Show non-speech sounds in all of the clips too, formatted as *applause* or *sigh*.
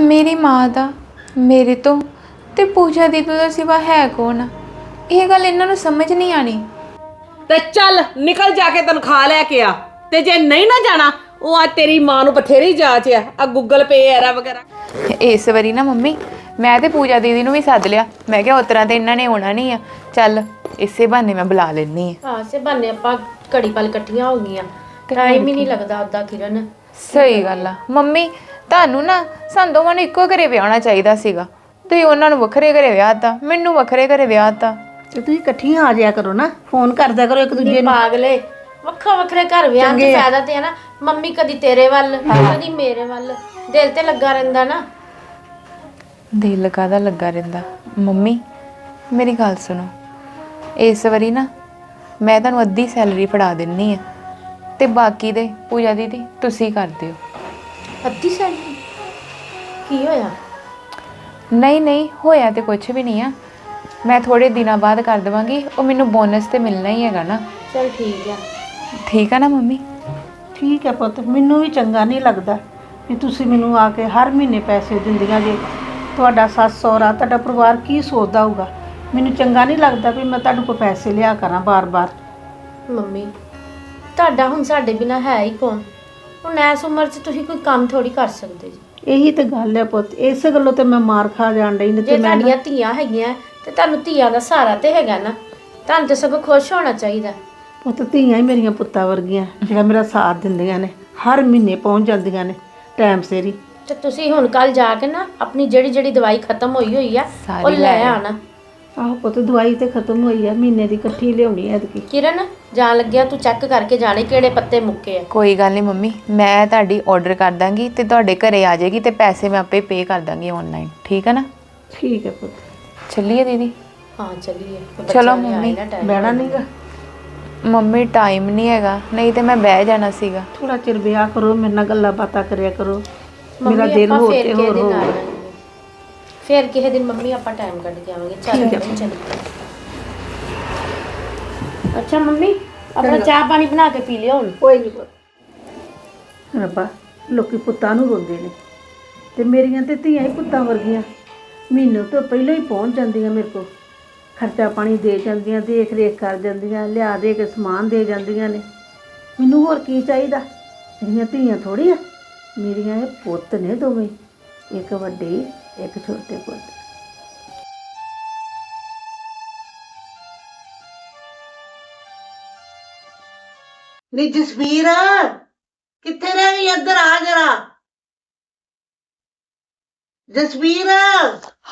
ਮੇਰੀ ਮਾਂ ਦਾ ਮੇਰੇ ਤੋਂ ਤੇ ਪੂਜਾ ਦੀ ਤੋਂ ਸਿਵਾ ਹੈ ਕੌਣ? ਇਹ ਗੱਲ ਇਹਨਾਂ ਨੂੰ ਸਮਝ ਨਹੀਂ ਆਣੀ ਤੇ ਚੱਲ ਨਿਕਲ ਜਾ ਕੇ ਤਨਖਾਹ ਲੈ ਕੇ ਆ। ਤੇ ਜੇ ਨਹੀਂ ਨਾ ਜਾਣਾ ਉਹ ਆ ਤੇਰੀ ਮਾਂ ਨੂੰ ਬਥੇਰੀ ਜਾਚ ਆ ਆ ਗੂਗਲ ਪੇ ਐਰਾ ਵਗੈਰਾ। ਇਸ ਵਾਰੀ ਨਾ ਮੰਮੀ ਮੈਂ ਤੇ ਪੂਜਾ ਦੀਦੀ ਨੂੰ ਵੀ ਸੱਦ ਲਿਆ। ਮੈਂ ਕਿਹਾ ਉਤਰਾ ਤੇ ਇਹਨਾਂ ਨੇ ਆਉਣਾ ਨਹੀਂ ਆ। ਚੱਲ ਇਸੇ ਬਹਾਨੇ ਮੈਂ ਬੁਲਾ ਲੈਣੀ ਆ। ਹਾਂ ਸੇ ਬੰਨੇ ਆਪਾਂ ਘੜੀ ਪਲ ਇਕੱਠੀਆਂ ਹੋ ਗਈਆਂ। ਟਾਈਮ ਹੀ ਨਹੀਂ ਲੱਗਦਾ ਉਦਾਂ ਕਿਰਨ। ਸਹੀ ਗੱਲ ਆ। ਮੰਮੀ ਤੁਹਾਨੂੰ ਨਾ ਸਾਨੂੰ ਦੋਵਾਂ ਨੂੰ ਇੱਕੋ ਘਰੇ ਵਿਆਹਣਾ ਚਾਹੀਦਾ ਸੀਗਾ। ਤੁਸੀਂ ਉਹਨਾਂ ਨੂੰ ਵੱਖਰੇ ਘਰੇ ਵਿਆਹਤਾ ਮੈਨੂੰ ਵੱਖਰੇ ਘਰੇ ਵਿਆਹਤਾ ਤੇ ਤੁਸੀਂ ਇਕੱਠੀਆਂ ਆ ਜਾਇਆ ਕਰੋ ਨਾ ਫੋਨ ਕਰਦਿਆ ਕਰੋ ਇੱਕ ਦੂਜੇ ਨੂੰ। ਪਾਗਲੇ ਵੱਖੋ ਵੱਖਰੇ ਘਰ ਵਿਆਹ ਦਾ ਫਾਇਦਾ ਤੇ ਹੈ ਨਾ ਮੰਮੀ ਕਦੀ ਤੇਰੇ ਵੱਲ ਕਦੀ ਮੇਰੇ ਵੱਲ ਦਿਲ ਤੇ ਲੱਗਾ ਰਹਿੰਦਾ ਨਾ। ਦਿਲ ਕਾਹਦਾ ਲੱਗਾ ਰਹਿੰਦਾ? ਮੰਮੀ ਮੇਰੀ ਗੱਲ ਸੁਣੋ। ਇਸ ਵਾਰੀ ਨਾ ਮੈਂ ਤੁਹਾਨੂੰ ਅੱਧੀ ਸੈਲਰੀ ਫੜਾ ਦਿੰਨੀ ਆ। ਤੇ ਬਾਕੀ ਦੇ ਪੂਜਾ ਦੀਦੀ ਤੁਸੀਂ ਕਰ ਦਿਓ। ਅੱਧੀ ਸੈਲਰੀ ਕੀ ਹੋਇਆ? ਨਹੀਂ ਨਹੀਂ ਹੋਇਆ ਤੇ ਕੁਝ ਵੀ ਨਹੀਂ ਆ। ਮੈਂ ਥੋੜੇ ਦਿਨਾਂ ਬਾਅਦ ਕਰ ਦੇਵਾਂਗੀ। ਉਹ ਮੈਨੂੰ ਬੋਨਸ ਤੇ ਮਿਲਣਾ ਹੀ ਹੈਗਾ ਨਾ। ਚਲ ਠੀਕ ਆ। ਠੀਕ ਆ ਨਾ ਮੰਮੀ? ਠੀਕ ਹੈ ਪੁੱਤ ਮੈਨੂੰ ਵੀ ਚੰਗਾ ਨਹੀਂ ਲੱਗਦਾ ਵੀ ਤੁਸੀਂ ਮੈਨੂੰ ਆ ਕੇ ਹਰ ਮਹੀਨੇ ਪੈਸੇ ਦਿੰਦੀਆਂ ਜੇ ਤੁਹਾਡਾ ਸੱਸ ਸਹੁਰਾ ਤੁਹਾਡਾ ਪਰਿਵਾਰ ਕੀ ਸੋਚਦਾ ਹੋਊਗਾ? ਮੈਨੂੰ ਚੰਗਾ ਨਹੀਂ ਲੱਗਦਾ ਵੀ ਮੈਂ ਤੁਹਾਡੇ ਕੋਲ ਪੈਸੇ ਲਿਆ ਕਰਾਂ ਬਾਰ-ਬਾਰ। ਮੰਮੀ ਤੁਹਾਡਾ ਹੁਣ ਸਾਡੇ ਬਿਨਾ ਹੈ ਹੀ ਕੌਣ? ਹੁਣ ਐਸ ਉਮਰ 'ਚ ਤੁਸੀਂ ਕੋਈ ਕੰਮ ਥੋੜੀ ਕਰ ਸਕਦੇ ਜੀ। ਇਹੀ ਤੇ ਗੱਲ ਹੈ ਪੁੱਤ ਇਸੇ ਗੱਲੋਂ ਤੇ ਮੈਂ ਮਾਰ ਖਾ ਜਾਣ ਡਈ ਨਹੀਂ ਜੇ ਤੇ ਮੈਂ ਤੁਹਾਡੀਆਂ ਧੀਆਂ ਹੈਗੀਆਂ ਤੇ ਤੁਹਾਨੂੰ ਧੀਆਂ ਦਾ ਸਹਾਰਾ ਤੇ ਹੈਗਾ ਨਾ ਤੁਹਾਨੂੰ ਤੇ ਸਗੋਂ ਖੁਸ਼ ਹੋਣਾ ਚਾਹੀਦਾ। ਪੁੱਤ ਧੀਆਂ ਹੀ ਮੇਰੀਆਂ ਪੁੱਤਾਂ ਵਰਗੀਆਂ ਜਿਹੜਾ ਮੇਰਾ ਸਾਥ ਦਿੰਦੀਆਂ ਨੇ ਹਰ ਮਹੀਨੇ ਪਹੁੰਚ ਜਾਂਦੀਆਂ ਨੇ ਟਾਈਮ ਸਿਰ ਹੀ। ਤੇ ਤੁਸੀਂ ਹੁਣ ਕੱਲ ਜਾ ਕੇ ਨਾ ਆਪਣੀ ਜਿਹੜੀ ਜਿਹੜੀ ਦਵਾਈ ਖਤਮ ਹੋਈ ਹੋਈ ਆ ਉਹ ਸਾਰੀ ਲੈ ਲੈ ਆਣਾ ਆਹੋ ਪੁੱਤ ਦਵਾਈ ਤੇ ਖਤਮ ਹੋਈ ਹੈ ਮਹੀਨੇ ਦੀ ਇਕੱਠੀ ਲਿਆਉਣੀ ਹੈ ਐਤਕੀ। ਕਿਰਨ ਜਾਣ ਲੱਗਿਆ ਤੂੰ ਚੈੱਕ ਕਰਕੇ ਜਾਣੇ ਕਿਹੜੇ ਪੱਤੇ ਮੁੱਕੇ ਆ। ਕੋਈ ਗੱਲ ਨਹੀਂ ਮੰਮੀ ਮੈਂ ਤੁਹਾਡੀ ਆਰਡਰ ਕਰ ਦਾਂਗੀ ਤੇ ਤੁਹਾਡੇ ਘਰੇ ਆ ਜਾਏਗੀ ਤੇ ਪੈਸੇ ਮੈਂ ਆਪੇ ਪੇ ਕਰ ਦਾਂਗੀ ਆਨਲਾਈਨ ਠੀਕ ਹੈ ਨਾ? ਠੀਕ ਹੈ ਪੁੱਤ। ਚੱਲੀਏ ਦੀਦੀ? ਹਾਂ ਚੱਲੀਏ ਚਲੋ ਮੰਮੀ। ਬਹਿਣਾ ਨਹੀਂਗਾ ਮੰਮੀ ਟਾਈਮ ਨਹੀਂ ਹੈਗਾ ਨਹੀਂ ਤੇ ਮੈਂ ਬਹਿ ਜਾਣਾ ਸੀਗਾ। ਥੋੜਾ ਚਿਰ ਵਿਆਹ ਕਰੋ ਮੇਰੇ ਨਾਲ ਗੱਲਾਂ ਬਾਤਾਂ ਕਰਿਆ ਕਰੋ। ਮੇਰਾ ਦਿਲ ਹੋ ਫੇਰ ਤੇ ਹੋਰ ਹੋ ਆ? ਜਾਵਾਂਗੇ ਫੇਰ ਕਿਸੇ ਦਿਨ ਮੰਮੀ ਆਪਾਂ ਟਾਈਮ ਕੱਢ ਕੇ ਆਵਾਂਗੇ। ਚੱਲ ਚੱਲੀਏ ਅੱਛਾ ਮੰਮੀ ਆਪਣਾ ਚਾਹ ਪਾਣੀ ਬਣਾ ਕੇ ਪੀ ਲਿਓ ਹੁਣ। ਕੋਈ ਨਹੀਂ ਰੱਬਾ ਲੋਕੀ ਪੁੱਤਾਂ ਨੂੰ ਰੋਂਦੇ ਨੇ। ਤੇ ਮੇਰੀਆਂ ਤੇ ਧੀਆਂ ਹੀ ਪੁੱਤਾਂ ਵਰਗੀਆਂ। ਮਹੀਨੇ ਤੋਂ ਪਹਿਲਾਂ ਹੀ ਪਹੁੰਚ ਜਾਂਦੀਆਂ ਮੇਰੇ ਕੋਲ। ਖਰਚਾ ਪਾਣੀ ਦੇ ਜਾਂਦੀਆਂ ਦੇਖ ਰੇਖ ਕਰ ਜਾਂਦੀਆਂ ਲਿਆ ਦੇ ਕੇ ਸਮਾਨ ਦੇ ਜਾਂਦੀਆਂ ਨੇ। ਮੈਨੂੰ ਹੋਰ ਕੀ ਚਾਹੀਦਾ? ਮੇਰੀਆਂ ਧੀਆਂ ਥੋੜੀ ਆ। ਮੇਰੀਆਂ ਇਹ ਪੁੱਤ ਨੇ ਦੋਵੇਂ। ਇੱਕ ਵੱਡੇ ਇੱਕ ਛੋਟੇ ਪੁੱਤ। ਨੀ ਜਸਵੀਰ ਕਿੱਥੇ ਰਹਿ ਗਈ? ਇੱਧਰ ਆ ਜਰਾ। ਜਸਵੀਰ।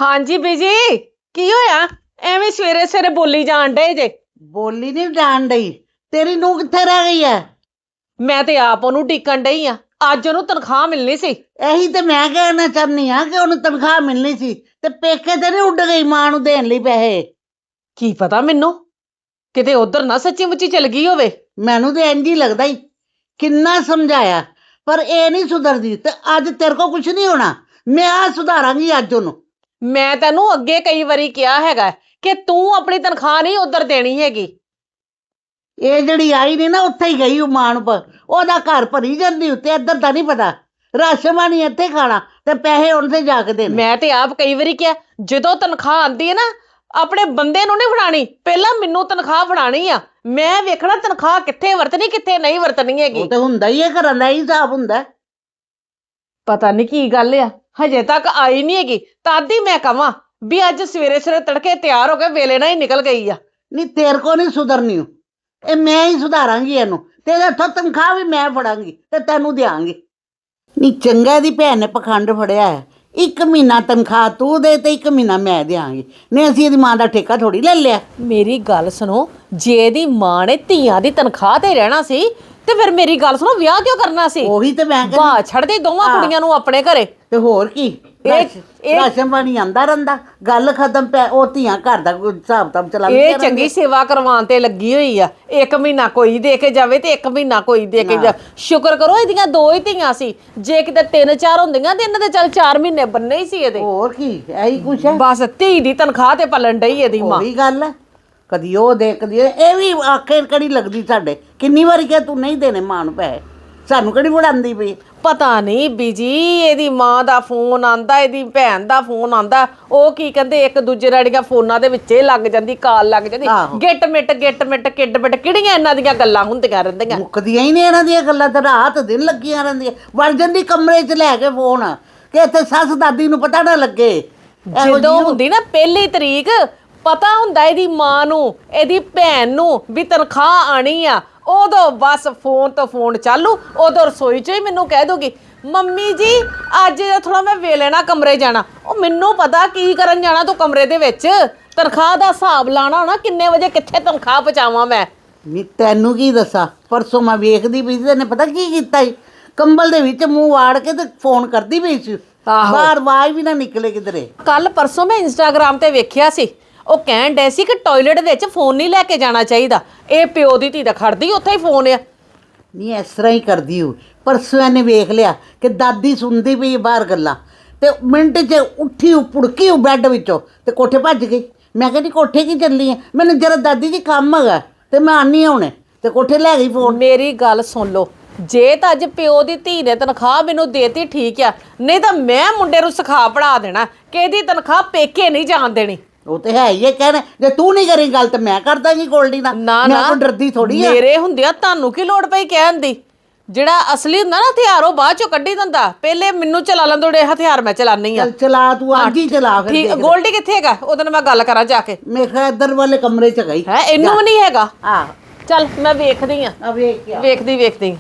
ਹਾਂਜੀ ਬੀਜੀ ਕੀ ਹੋਇਆ? ਐਵੇਂ ਸਵੇਰੇ ਸਵੇਰੇ ਬੋਲੀ ਜਾਣ ਡੇ ਜੇ। ਬੋਲੀ ਨਹੀਂ ਜਾਣ ਡਈ। ਤੇਰੀ ਨੂੰ ਕਿੱਥੇ ਰਹਿ ਗਈ ਐ? ਮੈਂ ਤੇ ਆਪ ਉਹਨੂੰ ਟਿਕਣ ਡਈ ਆ। ਅੱਜ ਉਹਨੂੰ ਤਨਖਾਹ ਮਿਲਣੀ ਸੀ। ਇਹੀ ਤੇ ਮੈਂ ਕਹਿਣਾ ਚਾਹਨੀ ਆ ਕਿ ਉਹਨੂੰ ਤਨਖਾਹ ਮਿਲਣੀ ਸੀ ਤੇ ਪੇਕੇ ਤੇ ਨਹੀਂ ਉੱਡ ਗਈ ਮਾਂ ਨੂੰ ਦੇਣ ਲਈ ਪੈਸੇ। ਕੀ ਪਤਾ ਮੈਨੂੰ? ਕਿਤੇ ਉਧਰ ਨਾ ਸੱਚੀ ਮੁੱਚੀ ਚਲ ਗਈ ਹੋਵੇ। ਮੈਨੂੰ ਤੇ ਇੰਜ ਹੀ ਲੱਗਦਾ ਹੀ ਕਿੰਨਾ ਸਮਝਾਇਆ ਪਰ ਇਹ ਨਹੀਂ ਸੁਧਰਦੀ ਤੇ ਅੱਜ ਤੇਰੇ ਕੋ ਕੁਝ ਨਹੀਂ ਹੋਣਾ। ਮੈਂ ਆ ਸੁਧਾਰਾਂਗੀ ਅੱਜ ਉਹਨੂੰ। ਮੈਂ ਤੈਨੂੰ ਅੱਗੇ ਕਈ ਵਾਰੀ ਕਿਹਾ ਹੈਗਾ ਕਿ ਤੂੰ ਆਪਣੀ ਤਨਖਾਹ ਨਹੀਂ ਉਧਰ ਦੇਣੀ ਹੈਗੀ। ਇਹ ਜਿਹੜੀ ਆਈ ਨਹੀਂ ਨਾ ਉੱਥੇ ਹੀ ਗਈ ਉਹ ਮਾਨ ਪਰ ਉਹਦਾ ਘਰ ਭਰੀ ਜਾਂਦੀ ਉੱਤੇ ਇੱਧਰ ਤਾਂ ਨਹੀਂ ਪਤਾ। ਰਾਸ਼ਨ ਪਾਣੀ ਇੱਥੇ ਖਾਣਾ ਤੇ ਪੈਸੇ ਉਹਨੇ ਜਾ ਕੇ ਦੇਣੇ। ਮੈਂ ਤੇ ਆਪ ਕਈ ਵਾਰੀ ਕਿਹਾ ਜਦੋਂ ਤਨਖਾਹ ਆਂਦੀ ਹੈ ਨਾ ਆਪਣੇ ਬੰਦੇ ਨੂੰ ਨਹੀਂ ਫੜਾਣੀ ਪਹਿਲਾਂ ਮੈਨੂੰ ਤਨਖਾਹ ਫੜਾਣੀ ਆ। ਮੈਂ ਵੇਖਣਾ ਤਨਖਾਹ ਕਿੱਥੇ ਵਰਤਣੀ ਕਿੱਥੇ ਨਹੀਂ ਵਰਤਣੀ ਹੈਗੀ। ਉਹ ਤੇ ਹੁੰਦਾ ਹੀ ਹੈ ਘਰਾਂ ਦਾ ਹੀ ਹਿਸਾਬ ਹੁੰਦਾ ਹੈ। ਪਤਾ ਨਹੀਂ ਕੀ ਗੱਲ ਆ ਹਜੇ ਤੱਕ ਆਈ ਨਹੀਂ ਹੈਗੀ। ਤਦ ਹੀ ਮੈਂ ਕਵਾਂ ਵੀ ਅੱਜ ਸਵੇਰੇ ਸਵੇਰੇ ਤੜਕੇ ਤਿਆਰ ਹੋ ਕੇ ਵੇਲੇ ਨਾਲ ਹੀ ਨਿਕਲ ਗਈ ਆ। ਨਹੀਂ ਤੇਰੇ ਕੋ ਨਹੀਂ ਸੁਧਰਨੀ ਉਹ। ਇਹ ਮੈਂ ਹੀ ਸੁਧਾਰਾਂਗੀ ਇਹਨੂੰ। ਤੇ ਇਹਦਾ ਤਨਖਾਹ ਵੀ ਮੈਂ ਫੜਾਂਗੀ ਤੇ ਤੈਨੂੰ ਦਿਆਂਗੀ। ਨਹੀਂ ਚੰਗਾ ਦੀ ਭੈਣ ਨੇ ਪਖੰਡ ਫੜਿਆ ਹੈ। ਇੱਕ ਮਹੀਨਾ ਤਨਖਾਹ ਤੂੰ ਦੇ ਤੇ ਇੱਕ ਮਹੀਨਾ ਮੈਂ ਦਿਆਂਗੀ। ਨਹੀਂ ਅਸੀਂ ਇਹਦੀ ਮਾਂ ਦਾ ਠੇਕਾ ਥੋੜੀ ਲੈ ਲਿਆ। ਮੇਰੀ ਗੱਲ ਸੁਣੋ, ਜੇ ਇਹਦੀ ਮਾਂ ਨੇ ਧੀਆਂ ਦੀ ਤਨਖਾਹ ਤੇ ਰਹਿਣਾ ਸੀ ਤੇ ਫਿਰ ਮੇਰੀ ਗੱਲ ਸੁਣੋ ਵਿਆਹ ਕਿਉਂ ਕਰਨਾ ਸੀ? ਉਹੀ ਤੇ ਮੈਂ ਕਹਿੰਦੀ ਵਾਹ ਛੱਡ ਦੇ ਦੋਵਾਂ ਕੁੜੀਆਂ ਨੂੰ ਆਪਣੇ ਘਰੇ। ਤੇ ਹੋਰ ਕੀ? ਇਹ- ਰਾਸ਼ਨ ਪਾਣੀ ਆਂਦਾ ਰਹਿੰਦਾ। ਗੱਲ ਖਤਮ ਪੈ ਉਹ ਧੀਆਂ ਘਰ ਦਾ ਕੋਈ ਹਿਸਾਬ ਤਾਂ ਚਲਾਉਂਦੀਆਂ ਇਹ। ਚੰਗੀ ਸੇਵਾ ਕਰਵਾਉਣ ਤੇ ਲੱਗੀ ਹੋਈ ਆ। ਇੱਕ ਮਹੀਨਾ ਕੋਈ ਦੇ ਕੇ ਜਾਵੇ ਤੇ ਇੱਕ ਮਹੀਨਾ ਕੋਈ ਦੇ ਕੇ ਜਾ ਸ਼ੁਕਰ ਕਰੋ ਇਹਦੀਆਂ ਦੋ ਹੀ ਧੀਆਂ ਸੀ। ਜੇ ਕਿਤੇ ਤਿੰਨ ਚਾਰ ਹੁੰਦੀਆਂ ਤੇ ਇਹਨਾਂ ਦੇ ਚੱਲ 4 ਮਹੀਨੇ ਬੰਨੇ ਹੀ ਸੀ ਇਹਦੇ। ਹੋਰ ਕੀ? ਇਹੀ ਕੁਛ ਹੈ। ਬਸ ਧੀ ਦੀ ਤਨਖਾਹ ਤੇ ਪਲਣ ਡਈ ਇਹਦੀ ਮਾਂ। ਉਹੀ ਗੱਲ ਹੈ। ਕਦੀ ਉਹ ਦੇ ਕਦੀ ਇਹ। ਇਹ ਵੀ ਆਖੇ ਕੜੀ ਲੱਗਦੀ ਸਾਡੇ? ਕਿੰਨੀ ਵਾਰੀ ਕਿਹਾ ਤੂੰ ਨਹੀਂ ਦੇਣੇ ਮਾਂ ਨੂੰ ਪੈਸੇ? ਸਾਨੂੰ ਕਿਹੜੀ ਫੜਾਉਂਦੀ ਪਈ? ਪਤਾ ਨਹੀਂ ਬੀਜੀ ਇਹਦੀ ਮਾਂ ਦਾ ਫੋਨ ਆਂਦਾ ਇਹਦੀ ਭੈਣ ਦਾ ਫੋਨ ਆਂਦਾ। ਉਹ ਕੀ ਕਹਿੰਦੇ ਇੱਕ ਦੂਜੇ ਰੜੀਆਂ ਫੋਨਾਂ ਦੇ ਵਿੱਚੇ ਲੱਗ ਜਾਂਦੀ ਕਾਲ ਲੱਗ ਜਾਂਦੀ। ਆਹੋ। ਗਿੱਟ ਮਿੱਟ ਗਿੱਟ ਮਿੱਟ ਕਿੱਡ ਮਿੱਟ ਕਿਹੜੀਆਂ ਇਹਨਾਂ ਦੀਆਂ ਗੱਲਾਂ ਹੁੰਦੀਆਂ ਰਹਿੰਦੀਆਂ? ਮੁੱਕਦੀਆਂ ਹੀ ਨਹੀਂ ਇਹਨਾਂ ਦੀਆਂ ਗੱਲਾਂ ਤੇ ਰਾਤ ਦਿਨ ਲੱਗੀਆਂ ਰਹਿੰਦੀਆਂ। ਵੜ ਜਾਂਦੀ ਕਮਰੇ 'ਚ ਲੈ ਕੇ ਫੋਨ ਕਿ ਇੱਥੇ ਸੱਸ ਦਾਦੀ ਨੂੰ ਪਤਾ ਨਾ ਲੱਗੇ। ਇਹੋ ਜਦੋਂ ਹੁੰਦੀ ਨਾ ਪਹਿਲੀ ਤਰੀਕ ਪਤਾ ਹੁੰਦਾ ਇਹਦੀ ਮਾਂ ਨੂੰ ਇਹਦੀ ਭੈਣ ਨੂੰ ਵੀ ਤਨਖਾਹ ਆਣੀ ਆ। ਉਦੋਂ ਬਸ ਫੋਨ ਤੋਂ ਫੋਨ ਚਾਲੂ ਉਦੋਂ ਰਸੋਈ 'ਚ ਹੀ ਮੈਨੂੰ ਕਹਿ ਦੋਗੀ ਮੰਮੀ ਜੀ ਅੱਜ ਥੋੜਾ ਮੈਂ ਵੇਲੇ ਨਾ ਕਮਰੇ ਜਾਣਾ। ਉਹ ਮੈਨੂੰ ਪਤਾ ਕੀ ਕਰਨ ਜਾਣਾ ਤੂੰ ਕਮਰੇ ਦੇ ਵਿੱਚ? ਤਨਖਾਹ ਦਾ ਹਿਸਾਬ ਲਾਣਾ ਹੋਣਾ ਕਿੰਨੇ ਵਜੇ ਕਿੱਥੇ ਤਨਖਾਹ ਪਹੁੰਚਾਵਾਂ ਮੈਂ? ਨੀ ਤੈਨੂੰ ਕੀ ਦੱਸਾਂ? ਪਰਸੋਂ ਮੈਂ ਵੇਖਦੀ ਪਈ ਸੀ ਇਹਨੇ ਪਤਾ ਕੀ ਕੀਤਾ ਈ ਕੰਬਲ ਦੇ ਵਿੱਚ ਮੂੰਹ ਵਾੜ ਕੇ ਤੇ ਫੋਨ ਕਰਦੀ ਪਈ ਸੀ। ਆਹੋ। ਬਾਹਰ ਆਵਾਜ਼ ਵੀ ਨਾ ਨਿਕਲੇ ਕਿਧਰੇ। ਕੱਲ ਪਰਸੋਂ ਮੈਂ ਇੰਸਟਾਗ੍ਰam ਤੇ ਵੇਖਿਆ ਸੀ ਉਹ ਕਹਿਣ ਡੈ ਸੀ ਕਿ ਟਾਇਲਟ ਵਿੱਚ ਫੋਨ ਨਹੀਂ ਲੈ ਕੇ ਜਾਣਾ ਚਾਹੀਦਾ। ਇਹ ਪਿਓ ਦੀ ਧੀ ਦਾ ਖੜਦੀ ਉੱਥੇ ਹੀ ਫੋਨ ਆ। ਨਹੀਂ ਇਸ ਤਰ੍ਹਾਂ ਹੀ ਕਰਦੀ ਹੂੰ ਪਰਸੋਂ ਇਹਨੇ ਵੇਖ ਲਿਆ ਕਿ ਦਾਦੀ ਸੁਣਦੀ ਪਈ ਬਾਹਰ ਗੱਲਾਂ। ਤੇ ਮਿੰਟ 'ਚ ਉੱਠੀ ਉਪੜਕੀ ਉਹ ਬੈੱਡ ਵਿੱਚੋਂ ਤੇ ਕੋਠੇ ਭੱਜ ਗਈ। ਮੈਂ ਕਹਿੰਦੀ ਕੋਠੇ ਕੀ ਚੱਲੀ ਆ? ਮੈਨੂੰ ਜਰਾ ਦਾਦੀ ਜੀ ਕੰਮ ਹੈਗਾ ਤੇ ਮੈਂ ਆਨੀ ਹੁਣੇ ਤੇ ਕੋਠੇ ਲੈ ਗਈ ਫੋਨ ਮੇਰੀ ਗੱਲ ਸੁਣ ਲਓ। ਜੇ ਤਾਂ ਅੱਜ ਪਿਓ ਦੀ ਧੀ ਨੇ ਤਨਖਾਹ ਮੈਨੂੰ ਦੇਤੀ ਠੀਕ ਆ। ਨਹੀਂ ਤਾਂ ਮੈਂ ਮੁੰਡੇ ਨੂੰ ਸਿਖਾ ਪੜਾ ਦੇਣਾ। ਕਿ ਇਹਦੀ ਤਨਖਾਹ ਪੇਕੇ ਨਹੀਂ ਜਾਣ ਦੇਣੀ? ਉਹ ਤੇ ਹੈ ਹੀ ਇਹ ਕਹਿਣਾ ਜੇ ਤੂੰ ਨਹੀਂ ਕਰੀ ਗੱਲ ਤੇ ਮੈਂ ਕਰ ਦਾਂਗੀ ਗੋਲਡੀ ਨਾਲ ਨਾ ਮੈਂ ਨਾ ਕੋਈ ਡਰਦੀ ਥੋੜੀ ਆ। ਮੇਰੇ ਹੁੰਦਿਆਂ ਤੁਹਾਨੂੰ ਕੀ ਲੋੜ ਪਈ ਕਹਿਣ ਦੀ? ਜਿਹੜਾ ਅਸਲੀ ਹੁੰਦਾ ਨਾ ਹਥਿਆਰ ਉਹ ਬਾਅਦ ਚੋਂ ਕੱਢੀ ਦਿੰਦਾ। ਪਹਿਲੇ ਮੈਨੂੰ ਚਲਾ ਲੈਂਦੇ ਉਹਦੇ ਹਥਿਆਰ ਮੈਂ ਚਲਾਨੀ ਆ। ਚੱਲ ਚਲਾ ਤੂੰ ਅੱਜ ਹੀ ਚਲਾ ਫਿਰ ਠੀਕ ਦੇਖ। ਗੋਲਡੀ ਕਿੱਥੇ ਹੈਗਾ? ਉਹਦੇ ਨਾਲ ਮੈਂ ਗੱਲ ਕਰਾਂ ਜਾ ਕੇ। ਮੈਂ ਕਿਹਾ ਇੱਧਰ ਵਾਲੇ ਕਮਰੇ 'ਚ ਗਈ। ਹੈ ਇਹਨੂੰ ਵੀ ਨਹੀਂ ਹੈਗਾ। ਆਹ ਚੱਲ ਮੈਂ ਵੇਖਦੀ ਆ। ਆ ਵੇਖ ਕੇ ਆ। ਵੇਖਦੀ ਵੇਖਦੀ।